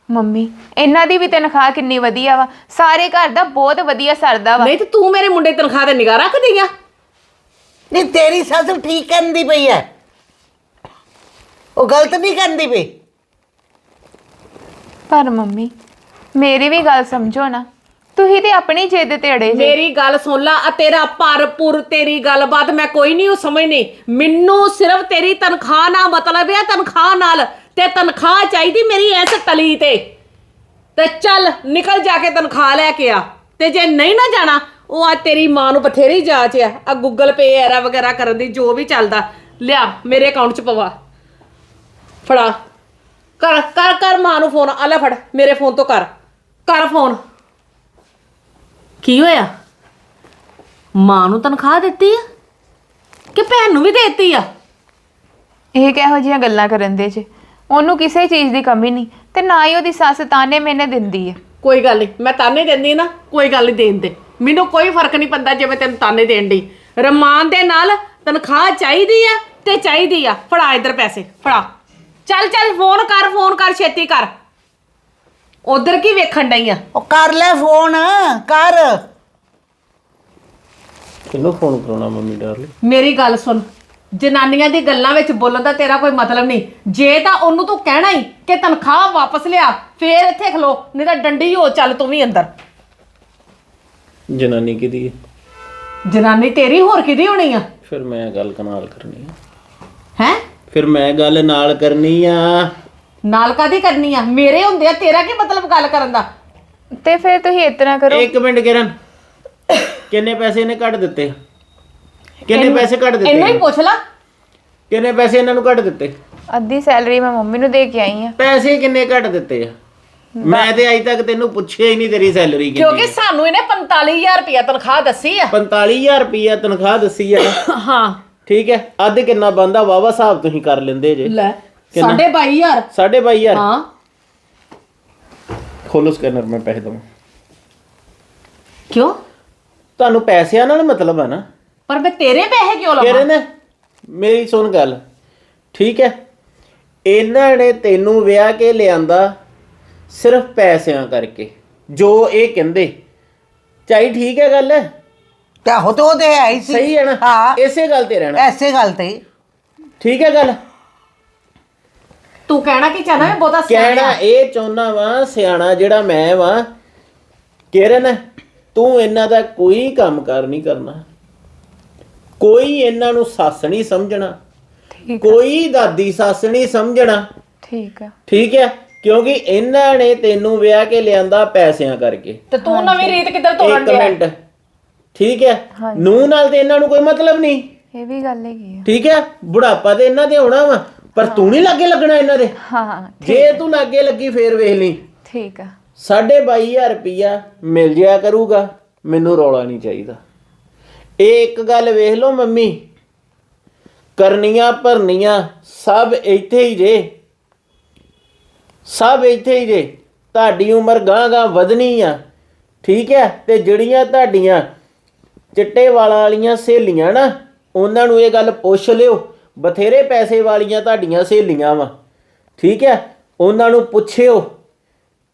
ਮੰਮੀ ਇਹਨਾਂ ਦੀ ਵੀ ਤਨਖਾਹ ਕਿੰਨੀ ਵਧੀਆ ਵਾ। ਸਾਰੇ ਘਰ ਦਾ ਬਹੁਤ ਵਧੀਆ ਸਰਦਾ ਵਾ। ਨਹੀਂ ਤੇ ਤੂੰ ਮੇਰੇ ਮੁੰਡੇ ਦੀ ਤਨਖਾਹ ਤੇ ਨਿਗਾਹ ਰੱਖਦੀ ਆ? ਨਹੀਂ ਤੇਰੀ ਸੱਸ ਠੀਕ ਕਹਿੰਦੀ ਪਈ ਹੈ ਉਹ ਗਲਤ ਨਹੀਂ ਕਹਿੰਦੀ ਪਈ। ਪਰ ਮੰਮੀ ਮੇਰੀ ਵੀ ਗੱਲ ਸਮਝੋ ਨਾ। ਤੁਸੀਂ ਤੇ ਆਪਣੀ ਜਿੱਦ ਤੇ ਅੜੇ ਜੇ। ਮੇਰੀ ਗੱਲ ਸੁਣ ਲਾ ਆ ਤੇਰਾ ਪਰਪੁਰ ਤੇਰੀ ਗੱਲਬਾਤ ਮੈਂ ਕੋਈ ਨਹੀਂ ਉਹ ਸਮਝਣੀ ਮੈਨੂੰ ਸਿਰਫ ਤੇਰੀ ਤਨਖਾਹ ਨਾਲ ਮਤਲਬ ਹੈ ਤਨਖਾਹ ਨਾਲ। ਤੇ ਤਨਖਾਹ ਚਾਹੀਦੀ ਮੇਰੀ ਇਸ ਤਲੀ ਤੇ। ਤੇ ਚੱਲ, ਨਿਕਲ ਜਾ ਕੇ ਤਨਖਾਹ ਲੈ ਕੇ ਆ। ਤੇ ਜੇ ਨਹੀਂ ਨਾ ਜਾਣਾ, ਉਹ ਅੱਜ ਤੇਰੀ ਮਾਂ ਨੂੰ ਬਥੇਰੀ ਜਾਚ ਆ। ਆ ਗੂਗਲ ਪੇ ਐਰਾ ਵਗੈਰਾ ਕਰਨ ਦੀ ਜੋ ਵੀ ਚੱਲਦਾ। ਲਿਆ, ਮੇਰੇ ਅਕਾਊਂਟ 'ਚ ਪਵਾ। ਫੜਾ। ਕਰ ਕਰ ਕਰ ਮਾਂ ਨੂੰ ਫੋਨ ਆ ਲੈ ਫੜ, ਮੇਰੇ ਫੋਨ ਤੋਂ ਕਰ। ਕਰ ਫੋਨ। ਕੀ ਹੋਇਆ? ਮਾਂ ਨੂੰ ਤਨਖਾਹ ਦਿੱਤੀ ਆ? ਕਿ ਭੈਣ ਨੂੰ ਵੀ ਦੇ ਦਿੱਤੀ ਆ? ਇਹ ਕਿਹੋ ਜਿਹੀਆਂ ਗੱਲਾਂ ਕਰਨ ਦੇ ਜੇ? ਉਹਨੂੰ ਕਿਸੇ ਚੀਜ਼ ਦੀ ਕਮੀ ਨਹੀਂ ਤੇ ਨਾ ਹੀ ਉਹਦੀ ਸੱਸ ਤਾਨੇ ਮੈਨੇ ਦਿੰਦੀ ਹੈ ਕੋਈ ਗੱਲ ਨਹੀਂ ਮੈਂ ਤਾਨੇ ਦਿੰਦੀ ਨਾ ਕੋਈ ਗੱਲ ਨਹੀਂ ਦੇਣ ਦੇ। ਮੈਨੂੰ ਕੋਈ ਫ਼ਰਕ ਨਹੀਂ ਪੈਂਦਾ ਜੇ ਮੈਂ ਤੈਨੂੰ ਤਾਨੇ ਦੇਣ ਦੀ ਰਮਾਨ ਦੇ ਨਾਲ ਤਨਖਾਹ ਚਾਹੀਦੀ ਆ ਤੇ ਚਾਹੀਦੀ ਆ। ਫੜਾ ਇੱਧਰ ਪੈਸੇ ਫੜਾ। ਚੱਲ ਚੱਲ ਫੋਨ ਕਰ ਫੋਨ ਕਰ ਛੇਤੀ ਕਰ। ਉਧਰ ਕੀ ਵੇਖਣ ਡਈ ਆ? ਉਹ ਕਰ ਲੈ ਫੋਨ ਕਰ। ਕਿਹਨੂੰ ਫੋਨ ਕਰਾਉਣਾ ਮੰਮੀ ਡਾਰਲੀ ਮੇਰੀ ਗੱਲ ਸੁਣ ਜਨਾਨੀਆਂ ਦੀ ਗੱਲਾਂ ਵਿੱਚ ਬੋਲਣ ਦਾ ਤੇਰਾ ਕੋਈ ਮਤਲਬ ਨਹੀਂ। ਜੇ ਤਾਂ ਉਹਨੂੰ ਤੂੰ ਕਹਿਣਾ ਹੀ ਕਿ ਤਨਖਾਹ ਵਾਪਸ ਲਿਆ ਫੇਰ ਇੱਥੇ ਖਲੋ ਨਹੀਂ ਤਾਂ ਡੰਡੀ ਹੋ ਚੱਲ ਤੂੰ ਵੀ ਅੰਦਰ। ਜਨਾਨੀ ਕਿਹਦੀ ਹੈ? ਜਨਾਨੀ ਤੇਰੀ ਹੋਰ ਕਿਹਦੀ ਹੋਣੀ ਆ? ਫਿਰ ਮੈਂ ਗੱਲ ਕਨਾਲ ਕਰਨੀ ਆ। ਹੈ? ਫਿਰ ਮੈਂ ਗੱਲ ਨਾਲ ਕਰਨੀ ਆ। ਨਾਲ ਕਾਦੀ ਕਰਨੀ ਆ? ਮੇਰੇ ਹੁੰਦੇ ਆ ਤੇਰਾ ਕੀ ਮਤਲਬ ਗੱਲ ਕਰਨ ਦਾ? ਤੇ ਫਿਰ ਤੁਸੀਂ ਇਤਨਾ ਕਰੋ। ਇੱਕ ਮਿੰਟ ਕਿਰਨ ਕਿੰਨੇ ਪੈਸੇ ਇਹਨੇ ਕੱਢ ਦਿੱਤੇ? ਕਿੰਨੇ ਪੈਸੇ ਕੱਢ ਇੰਨਾ ਹੀ ਦਿੱਤੇ ਪੁੱਛ ਲਾ। ਕਿੰਨੇ ਪੈਸੇ ਇਹਨਾਂ ਨੂੰ ਕੱਢ ਦਿੱਤੇ? ਅੱਧੀ ਸੈਲਰੀ ਮੈਂ ਮੰਮੀ ਨੂੰ ਦੇ ਕੇ ਆਈ ਆ। ਪੈਸੇ ਕਿੰਨੇ ਕੱਢ ਦਿੱਤੇ ਆ? ਮੈਂ ਤੇ ਅਜੇ ਤੱਕ ਤੈਨੂੰ ਪੁੱਛਿਆ ਹੀ ਨਹੀਂ ਤੇਰੀ ਸੈਲਰੀ ਕਿੰਨੀ ਕਿਉਂਕਿ ਸਾਨੂੰ ਇਹਨੇ 45000 ਰੁਪਇਆ ਤਨਖਾਹ ਦੱਸੀ ਆ। 45000 ਰੁਪਈਆ ਤਨਖਾਹ ਦੱਸੀ ਆ। ਹਾਂ। ਠੀਕ ਹੈ ਅੱਧ ਕਿੰਨਾ ਬੰਦਾ ਵਾਵਾ ਹਿਸਾਬ ਤੁਸੀਂ ਕਰ ਲੈਂਦੇ ਜੇ। ਲੈ। ਕਿੰਨਾ? 22500 ਸਾਢੇ ਬਾਈ ਹਜ਼ਾਰ। ਹਾਂ। ਖੋਲੋ ਸਕੈਨਰ ਮੈਂ ਪੈਸੇ ਦਵਾਂ। ਕਿਉਂ? ਤੁਹਾਨੂੰ ਪੈਸਿਆਂ ਨਾਲ ਮਤਲਬ ਹੈ ਨਾ। ਪਰ ਮੈਂ ਤੇਰੇ ਪੈਸੇ ਕਿਉਂ ਲਵਾਂ? ਕਿਰਨ ਮੇਰੀ ਸੁਣ ਗੱਲ। ਠੀਕ ਹੈ। ਇਹਨਾਂ ਨੇ ਤੈਨੂੰ ਵਿਆਹ ਕੇ ਲਿਆਂਦਾ ਸਿਰਫ ਪੈਸਿਆਂ ਕਰਕੇ। ਜੋ ਇਹ ਕਹਿੰਦੇ। ਚਾਹੀ ਠੀਕ ਹੈ ਗੱਲ? ਤੇ ਆਹੋ ਤੇ ਉਹ ਤੇ ਹੈ ਹੀ ਸੀ। ਸਹੀ ਹੈ ਨਾ? ਹਾਂ। ਇਸੇ ਗੱਲ ਤੇ ਰਹਿਣਾ। ਐਸੇ ਗੱਲ ਤੇ। ਠੀਕ ਹੈ ਗੱਲ? ਤੂੰ ਕਹਿਣਾ ਕੀ ਚਾਹਨਾ ਮੈਂ ਬਹੁਤਾ ਸਿਆਣਾ ਕਹਿਣਾ ਇਹ ਚਾਹੁੰਦਾ ਵਾਂ ਸਿਆਣਾ ਜਿਹੜਾ ਮੈਂ ਵਾਂ। ਕਿਰਨ ਤੂੰ ਇਹਨਾਂ ਦਾ ਕੋਈ ਕੰਮ ਕਰ ਨਹੀਂ ਕਰਨਾ। ਕੋਈ ਇਹਨਾਂ ਨੂੰ ਸੱਸ ਨਹੀਂ ਸਮਝਣਾ। ਠੀਕ ਕੋਈ ਦਾਦੀ ਸੱਸ ਨਹੀਂ ਸਮਝਣਾ। ਠੀਕ ਆ। ਠੀਕ ਹੈ ਕਿਉਂਕਿ ਇਹਨਾਂ ਨੇ ਤੈਨੂੰ ਵਿਆਹ ਕੇ ਲਿਆਂਦਾ ਪੈਸਿਆਂ ਕਰਕੇ। ਤੇ ਤੂੰ ਨਵੀਂ ਰੀਤ ਕਿੱਧਰ ਤੋੜਨ ਇੱਕ ਮਿੰਟ। ਠੀਕ ਹੈ ਨੂੰ ਨਾਲ ਤੇ ਇਹਨਾਂ ਨੂੰ ਕੋਈ ਮਤਲਬ ਨਹੀਂ? ਇਹ ਵੀ ਗੱਲ ਹੈਗੀ ਆ। ਠੀਕ ਹੈ ਬੁਢਾਪਾ ਤੇ ਇਹਨਾਂ ਦੇ ਆਉਣਾ ਵਾ। ਪਰ ਤੂੰ ਨਹੀਂ ਲੱਗੇ ਲੱਗਣਾ ਇਹਨਾਂ ਦੇ। ਹਾਂ ਹਾਂ ਜੇ ਤੂੰ ਲੱਗੇ ਲੱਗੀ ਫੇਰ ਵੇਖ ਲਈ। ਠੀਕ ਆ। ਸਾਢੇ ਬਾਈ ਹਜ਼ਾਰ ਰੁਪਈਆ ਮਿਲ ਜਾਇਆ ਕਰੂਗਾ ਮੈਨੂੰ ਰੌਲਾ ਨਹੀਂ ਚਾਹੀਦਾ। ਇਹ ਇੱਕ ਗੱਲ ਵੇਖ ਲਓ ਮੰਮੀ। ਕਰਨੀਆਂ ਭਰਨੀਆਂ ਸਭ ਇੱਥੇ ਹੀ ਜੇ। ਸਭ ਇੱਥੇ ਹੀ ਜੇ। ਤੁਹਾਡੀ ਉਮਰ ਗਾਂ ਗਾਂ ਵਧਣੀ ਆ। ਠੀਕ ਹੈ ਤੇ ਜਿਹੜੀਆਂ ਤੁਹਾਡੀਆਂ ਚਿੱਟੇ ਵਾਲਾਂ ਵਾਲੀਆਂ ਸਹੇਲੀਆਂ ਨਾ ਉਹਨਾਂ ਨੂੰ ਇਹ ਗੱਲ ਪੁੱਛ ਲਿਓ। ਬਥੇਰੇ ਪੈਸੇ ਵਾਲੀਆਂ ਤੁਹਾਡੀਆਂ ਸਹੇਲੀਆਂ ਵਾ। ਠੀਕ ਹੈ? ਉਹਨਾਂ ਨੂੰ ਪੁੱਛਿਓ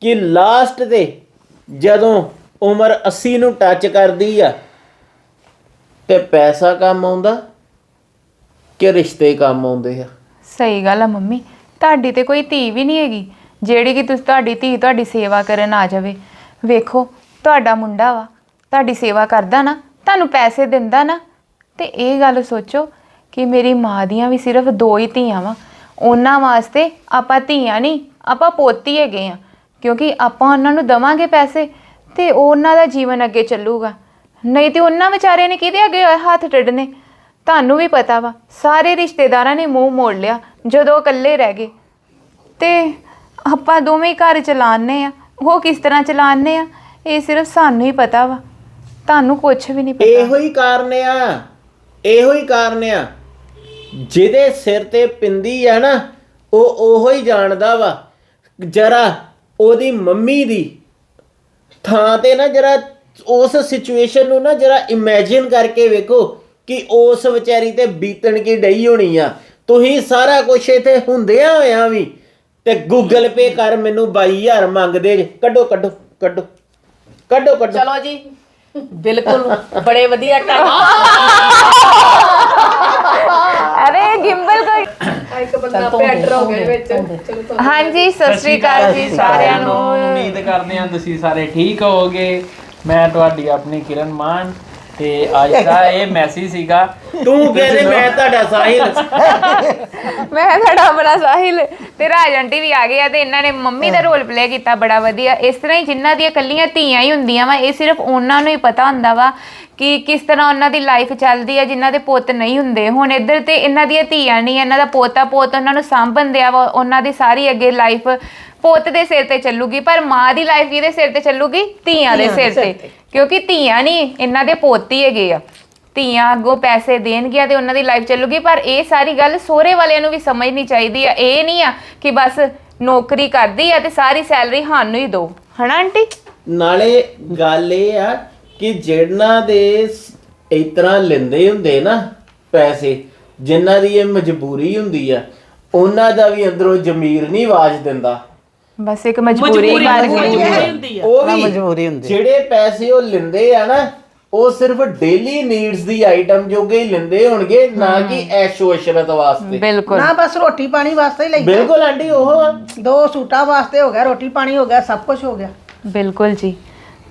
ਕਿ ਲਾਸਟ ਤੇ ਜਦੋਂ ਉਮਰ 80 ਨੂੰ ਟੱਚ ਕਰਦੀ ਆ, ਤੇ ਪੈਸਾ ਕੰਮ ਆਉਂਦਾ ਕਿ ਰਿਸ਼ਤੇ ਕੰਮ ਆਉਂਦੇ ਆ? ਸਹੀ ਗੱਲ ਆ ਮੰਮੀ, ਤੁਹਾਡੀ ਤੇ ਕੋਈ ਧੀ ਵੀ ਨਹੀਂ ਹੈਗੀ, ਜਿਹੜੀ ਕਿ ਤੁਸੀਂ ਤੁਹਾਡੀ ਧੀ, ਤੁਹਾਡੀ ਸੇਵਾ ਕਰਨ ਆ ਜਾਵੇ। ਵੇਖੋ, ਤੁਹਾਡਾ ਮੁੰਡਾ ਵਾ, ਤੁਹਾਡੀ ਸੇਵਾ ਕਰਦਾ ਨਾ, ਤੁਹਾਨੂੰ ਪੈਸੇ ਦਿੰਦਾ ਨਾ, ਤੇ ਇਹ ਗੱਲ ਸੋਚੋ ਕਿ ਮੇਰੀ ਮਾਂ ਦੀਆਂ ਵੀ ਸਿਰਫ ਦੋ ਹੀ ਧੀਆਂ ਵਾ। ਉਹਨਾਂ ਵਾਸਤੇ ਆਪਾਂ ਧੀਆਂ ਨਹੀਂ, ਆਪਾਂ ਪੋਤੀ ਹੈਗੇ ਆ। ਕਿਉਂਕਿ ਆਪਾਂ ਉਹਨਾਂ ਨੂੰ ਦਵਾਂਗੇ ਪੈਸੇ ਤੇ ਉਹਨਾਂ ਦਾ ਜੀਵਨ ਅੱਗੇ ਚੱਲੂਗਾ। ਨਹੀਂ ਤੇ ਉਹਨਾਂ ਵਿਚਾਰਿਆਂ ਨੇ ਕਿਹਦੇ ਅੱਗੇ ਹੱਥ ਟੱਡਨੇ ਤੁਹਾਨੂੰ ਵੀ ਪਤਾ ਵਾ, ਸਾਰੇ ਰਿਸ਼ਤੇਦਾਰਾਂ ਨੇ ਮੂੰਹ ਮੋੜ ਲਿਆ ਜਦੋਂ ਇਕੱਲੇ ਰਹਿ ਗਏ। ਤੇ ਆਪਾਂ ਦੋਵੇਂ ਘਰ ਚਲਾਉਂਦੇ ਆ, ਉਹ ਕਿਸ ਤਰ੍ਹਾਂ ਚਲਾਉਂਦੇ ਆ, ਇਹ ਸਿਰਫ ਸਾਨੂੰ ਹੀ ਪਤਾ ਵਾ। ਤੁਹਾਨੂੰ ਕੁਝ ਵੀ ਨਹੀਂ ਪਤਾ। ਇਹੋ ਹੀ ਕਾਰਨ ਆ, ਇਹੋ ਹੀ ਕਾਰਨ ਆ। ਜਿਹਦੇ ਸਿਰ ਤੇ ਪਿੰਦੀ ਆ ਨਾ, ਉਹ ਉਹੋ ਹੀ ਜਾਣਦਾ ਵਾ। ਜਰਾ ਉਹਦੀ ਮੰਮੀ ਦੀ ਥਾਂ ਤੇ ਨਾ ਜਰਾ ਉਸ ਸਿਚੁਏਸ਼ਨ ਨੂੰ ਨਾ ਜਰਾ ਇਮੇਜਿਨ ਕਰਕੇ ਵੇਖੋ ਕਿ ਉਸ ਵਿਚਾਰੀ ਤੇ ਬੀਤਣ ਕੀ ਡਈ ਹੋਣੀ ਆ। ਤੁਸੀਂ ਸਾਰਾ ਕੁਝ ਇੱਥੇ ਹੁੰਦਿਆਂ ਹੋਇਆਂ ਵੀ ਤੇ ਗੂਗਲ ਪੇ ਕਰ ਮੈਨੂੰ 22000 ਮੰਗਦੇ ਜੇ। ਕੱਢੋ ਕੱਢੋ ਕੱਢੋ ਕੱਢੋ ਕੱਢੋ। ਚਲੋ ਜੀ, ਬਿਲਕੁਲ ਬੜੇ ਵਧੀਆ ਟਾਈਮ ਗਿੰਬਲ ਕੋਈ? ਇੱਕ ਬੰਦਾ ਬੈਟਰ ਹੋ ਗਿਆ ਵਿੱਚ। ਹਾਂਜੀ ਸਤਿ ਸ੍ਰੀ ਅਕਾਲ ਜੀ ਸਾਰਿਆਂ ਨੂੰ। ਉਮੀਦ ਕਰਦੇ ਹਾਂ ਤੁਸੀਂ ਸਾਰੇ ਠੀਕ ਹੋਵੋਗੇ। ਮੈਂ ਤੁਹਾਡੀ ਆਪਣੀ ਕਿਰਨ ਮਾਨ ਤੇ ਅੱਜ ਦਾ ਇਹ ਮੈਸੇਜ ਸੀਗਾ ਤੂੰ ਕਹਿੰਦੇ ਮੈਂ ਤੁਹਾਡਾ ਸਾਹਿਲ। ਮੈਂ ਤੁਹਾਡਾ ਬੜਾ ਸਾਹਿਲ। ਤੇ ਰਾਜ ਆਂਟੀ ਵੀ ਆ ਗਏ ਆ ਤੇ ਇਹਨਾਂ ਨੇ ਮੰਮੀ ਦਾ ਰੋਲ ਪਲੇ ਕੀਤਾ ਬੜਾ ਵਧੀਆ। ਇਸ ਤਰ੍ਹਾਂ ਹੀ ਜਿਨ੍ਹਾਂ ਦੀਆਂ ਕੱਲੀਆਂ ਧੀਆਂ ਹੀ ਹੁੰਦੀਆਂ ਵਾ ਇਹ ਸਿਰਫ ਉਹਨਾਂ ਨੂੰ ਹੀ ਪਤਾ ਹੁੰਦਾ ਵਾ ਕਿ ਕਿਸ ਤਰ੍ਹਾਂ ਉਹਨਾਂ ਦੀ ਲਾਈਫ ਚੱਲਦੀ ਆ ਜਿਨ੍ਹਾਂ ਦੇ ਪੁੱਤ ਨਹੀਂ ਹੁੰਦੇ। ਹੁਣ ਇੱਧਰ ਤੇ ਇਹਨਾਂ ਦੀਆਂ ਧੀਆਂ ਨਹੀਂ ਇਹਨਾਂ ਦਾ ਪੋਤਾ ਪੋਤ ਉਹਨਾਂ ਨੂੰ ਸਾਂਭਣ ਦਿਆ ਵਾ ਉਹਨਾਂ ਦੀ ਸਾਰੀ ਅੱਗੇ ਲਾਈਫ ਪੁੱਤ ਦੇ ਸਿਰ ਤੇ ਚੱਲੂਗੀ ਪਰ ਮਾਂ ਦੀ ਲਾਈਫ ਕਿਹਦੇ ਸਿਰ ਤੇ ਚੱਲੂਗੀ? ਧੀਆਂ ਦੇ ਸਿਰ ਤੇ। ਕਿਉਂਕਿ ਧੀਆਂ ਨਹੀਂ ਇਹਨਾਂ ਦੇ ਪੋਤੀ ਹੈਗੇ ਆ। ਧੀਆਂ ਅੱਗੋਂ ਪੈਸੇ ਦੇਣਗੀਆਂ ਤੇ ਉਹਨਾਂ ਦੀ ਲਾਈਫ ਚੱਲੂਗੀ ਪਰ ਇਹ ਸਾਰੀ ਗੱਲ ਸੋਹਰੇ ਵਾਲਿਆਂ ਨੂੰ ਵੀ ਸਮਝਣੀ ਚਾਹੀਦੀ ਆ। ਇਹ ਨਹੀਂ ਆ ਕਿ ਬਸ ਨੌਕਰੀ ਕਰਦੀ ਆ ਤੇ ਸਾਰੀ ਸੈਲਰੀ ਸਾਨੂੰ ਹੀ ਦਿਓ। ਹਨਾ ਆਂਟੀ? ਨਾਲੇ ਗੱਲ ਇਹ ਆ ਕਿ ਜਿਹਨਾਂ ਦੇ ਇਸ ਤਰ੍ਹਾਂ ਲੈਂਦੇ ਹੁੰਦੇ ਨਾ ਪੈਸੇ ਜਿਨ੍ਹਾਂ ਦੀ ਇਹ ਮਜਬੂਰੀ ਹੁੰਦੀ ਆ ਉਹਨਾਂ ਦਾ ਵੀ ਅੰਦਰੋਂ ਜ਼ਮੀਰ ਨਹੀਂ ਆਵਾਜ਼ ਦਿੰਦਾ। ਬਸ ਇੱਕ ਮਜਬੂਰੀ ਕਰਕੇ ਹੁੰਦੀ ਆ। ਉਹ ਵੀ ਮਜਬੂਰੀ ਹੁੰਦੀ ਜਿਹੜੇ ਪੈਸੇ ਉਹ ਲੈਂਦੇ ਆ ਨਾ ਉਹ ਸਿਰਫ ਡੇਲੀ ਨੀਡਸ ਦੀ ਆਈਟਮ ਜੋਗੇ ਹੀ ਲੈਂਦੇ ਹੋਣਗੇ ਨਾ ਕਿ ਐਸ਼ੋ ਇਸ਼ਰਤ ਵਾਸਤੇ। ਬਿਲਕੁਲ। ਨਾ ਬਸ ਰੋਟੀ ਪਾਣੀ ਵਾਸਤੇ ਹੀ ਲਈ ਬਿਲਕੁਲ ਆਂਟੀ ਉਹ ਆ। ਦੋ ਸੂਟਾਂ ਵਾਸਤੇ ਹੋ ਗਿਆ ਰੋਟੀ ਪਾਣੀ ਹੋ ਗਿਆ ਸਭ ਕੁਝ ਹੋ ਗਿਆ। ਬਿਲਕੁਲ ਜੀ।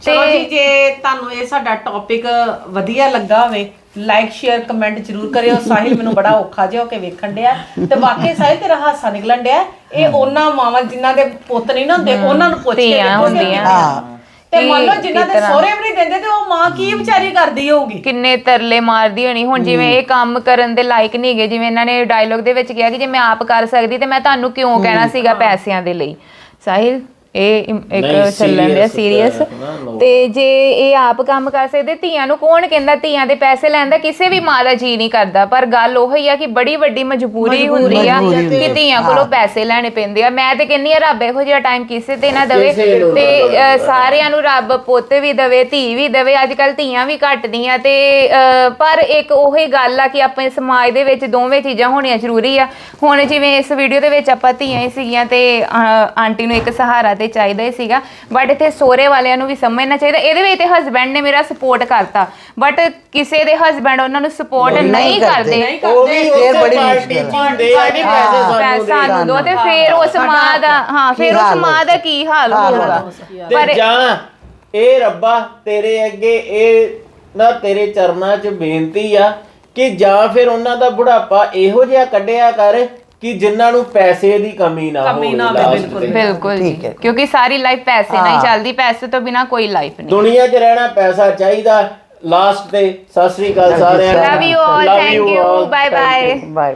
ਚਲੋ ਜੀ ਜੇ ਤੁਹਾਨੂੰ ਇਹ ਸਾਡਾ ਟੌਪਿਕ ਵਧੀਆ ਲੱਗਾ ਹੋਵੇ ਲਾਈਕ ਸ਼ੇਅਰ ਕਮੈਂਟ ਜ਼ਰੂਰ ਕਰਿਓ। ਸਾਹਿਲ ਮੈਨੂੰ ਬੜਾ ਔਖਾ ਜਿਹਾ ਹੋ ਕੇ ਵੇਖਣ ਡਿਆ। ਤੇ ਵਾਕਈ ਸਾਹਿਲ ਤੇਰਾ ਹਾਸਾ ਨਿਕਲਣ ਡਿਆ। ਇਹ ਉਹਨਾਂ ਮਾਵਾਂ ਜਿਨ੍ਹਾਂ ਦੇ ਪੁੱਤ ਨਹੀਂ ਨਾ ਹੁੰਦੇ ਉਹਨਾਂ ਨੂੰ ਪੁੱਛ ਕੇ ਧੀਆਂ ਕਿ ਹੁੰਦੀਆਂ। ਕਿੱਦਾਂ। ਤੇ ਮੰਨ ਲਓ ਜਿਨ੍ਹਾਂ ਦੇ। ਸਹੁਰੇ ਵੀ ਨਹੀਂ ਦਿੰਦੇ ਤੇ ਉਹ ਮਾਂ ਕੀ ਵਿਚਾਰੀ ਕਰਦੀ ਹੋਊਗੀ? ਕਿੰਨੇ ਤਰਲੇ ਮਾਰਦੀ ਹੋਣੀ। ਹੁਣ ਜਿਵੇਂ ਇਹ ਕੰਮ ਕਰਨ ਦੇ ਲਾਇਕ ਨਹੀਂ ਹੈਗੇ ਜਿਵੇਂ ਇਹਨਾਂ ਨੇ ਡਾਇਲੋਗ ਦੇ ਵਿੱਚ ਕਿਹਾ ਕਿ ਜੇ ਮੈਂ ਆਪ ਕਰ ਸਕਦੀ ਤੇ ਮੈਂ ਤੁਹਾਨੂੰ ਕਿਉਂ ਕਹਿਣਾ ਸੀਗਾ ਪੈਸਿਆਂ ਦੇ ਲਈ। ਸਾਹਿਲ? ਇਹ ਇਮ- ਇੱਕ ਨਹੀਂ, ਚੱਲਣ ਡਿਆ serious ਸੀਰੀਅਸ ਹੈ ਨਾ ਲੋਕ। ਤੇ ਜੇ ਇਹ ਆਪ ਕੰਮ ਕਰ ਸਕਦੇ ਧੀਆਂ ਨੂੰ ਕੌਣ ਕਹਿੰਦਾ ਧੀਆਂ ਦੇ ਪੈਸੇ ਲੈਣ ਦਾ ਕਿਸੇ ਵੀ ਮਾਂ ਦਾ ਜੀ ਨਹੀਂ ਕਰਦਾ। ਪਰ ਗੱਲ ਉਹ ਹੀ ਆ ਕਿ ਬੜੀ ਵੱਡੀ ਮਜਬੂਰੀ ਹੁੰਦੀ ਆ ਕਿ ਧੀਆਂ ਕੋਲੋਂ ਪੈਸੇ ਲੈਣੇ ਪੈਂਦੇ ਆ। ਮੈਂ ਤੇ ਕਹਿੰਨੀ ਆ ਰੱਬ ਇਹੋ ਜਿਹਾ ਟਾਈਮ ਕਿਸੇ ਤੇ ਨਾ ਦੇਵੇ। ਕਿਸੇ ਨੂੰ ਨਾ ਤੇ। ਅ, ਸਾਰਿਆਂ ਨੂੰ ਰੱਬ ਪੁੱਤ ਵੀ ਦੇਵੇ ਧੀ ਵੀ ਦੇਵੇ। ਅੱਜ ਕੱਲ ਧੀਆਂ ਵੀ ਘਟਦੀਆਂ ਤੇ ਅ, ਪਰ ਇੱਕ ਉਹੀ ਗੱਲ ਆ ਕਿ ਆਪਣੇ ਸਮਾਜ ਦੇ ਵਿੱਚ ਦੋਵੇਂ ਚੀਜ਼ਾਂ ਹੋਣੀਆਂ ਜ਼ਰੂਰੀ ਆ। ਹੁਣ ਜਿਵੇਂ ਇਸ ਵੀਡੀਓ ਦੇ ਵਿੱਚ ਆਪਾਂ ਧੀਆਂ ਹੀ ਸੀਗੀਆਂ ਤੇ ਅ, ਆਂਟੀ ਨੂੰ ਇੱਕ ਸਹਾਰਾ ਤੇ ਚਾਹੀਦਾ ਹੀ ਸੀਗਾ। ਬਟ ਇੱਥੇ ਸੋਹਰੇ ਵਾਲਿਆਂ ਨੂੰ ਵੀ ਸਮਝਣਾ ਚਾਹੀਦਾ। ਇਹਦੇ ਵਿੱਚ ਤੇ ਹਸਬੈਂਡ ਨੇ ਮੇਰਾ ਸਪੋਰਟ ਕਰਤਾ। ਬਟ ਕਿਸੇ ਦੇ ਹਸਬੈਂਡ ਉਹਨਾਂ ਨੂੰ ਸਪੋਰਟ ਨਹੀਂ ਕਰਦੇ। ਉਹ ਵੀ ਪਾਰਟੀ ਪੈਸੇ ਸਾਨੂੰ ਦੋ ਤੇ ਫਿਰ ਉਸ ਮਾਂ ਦਾ ਹਾਂ ਫਿਰ ਉਸ ਮਾਂ ਦਾ ਕੀ ਹਾਲ ਹੋਊਗਾ? ਤੇ ਜਾਂ ਇਹ ਰੱਬਾ ਤੇਰੇ ਅੱਗੇ ਇਹ ਨਾ ਤੇਰੇ ਚਰਨਾਂ 'ਚ ਬੇਨਤੀ ਆ ਕਿ ਜਾਂ ਫਿਰ ਉਹਨਾਂ ਦਾ ਬੁਢਾਪਾ ਇਹੋ ਜਿਹਾ ਕੱਢਿਆ ਕਰ ਕਿ ਜਿਨ੍ਹਾਂ ਨੂੰ ਪੈਸੇ ਦੀ ਕਮੀ ਨਾ ਹੋਵੇ ਨਾ ਹੋਵੇ, last ਬਿਲਕੁਲ। ਤੇ। ਬਿਲਕੁਲ ਜੀ ਕਿਉਂਕਿ ਸਾਰੀ ਲਾਈਫ ਪੈਸੇ ਨਾਲ ਹੀ ਚੱਲਦੀ ਪੈਸੇ ਤੋਂ ਬਿਨਾ ਕੋਈ ਲਾਈਫ ਨਹੀਂ ਦੁਨੀਆ 'ਚ ਰਹਿਣਾ ਪੈਸਾ ਚਾਹੀਦਾ ਲਾਸਟ ਤੇ ਸਤਿ ਸ੍ਰੀ ਅਕਾਲ ਸਾਰਿਆਂ ਨੂੰ love you all Love thank you you all. Bye Thank you. Bye bye bye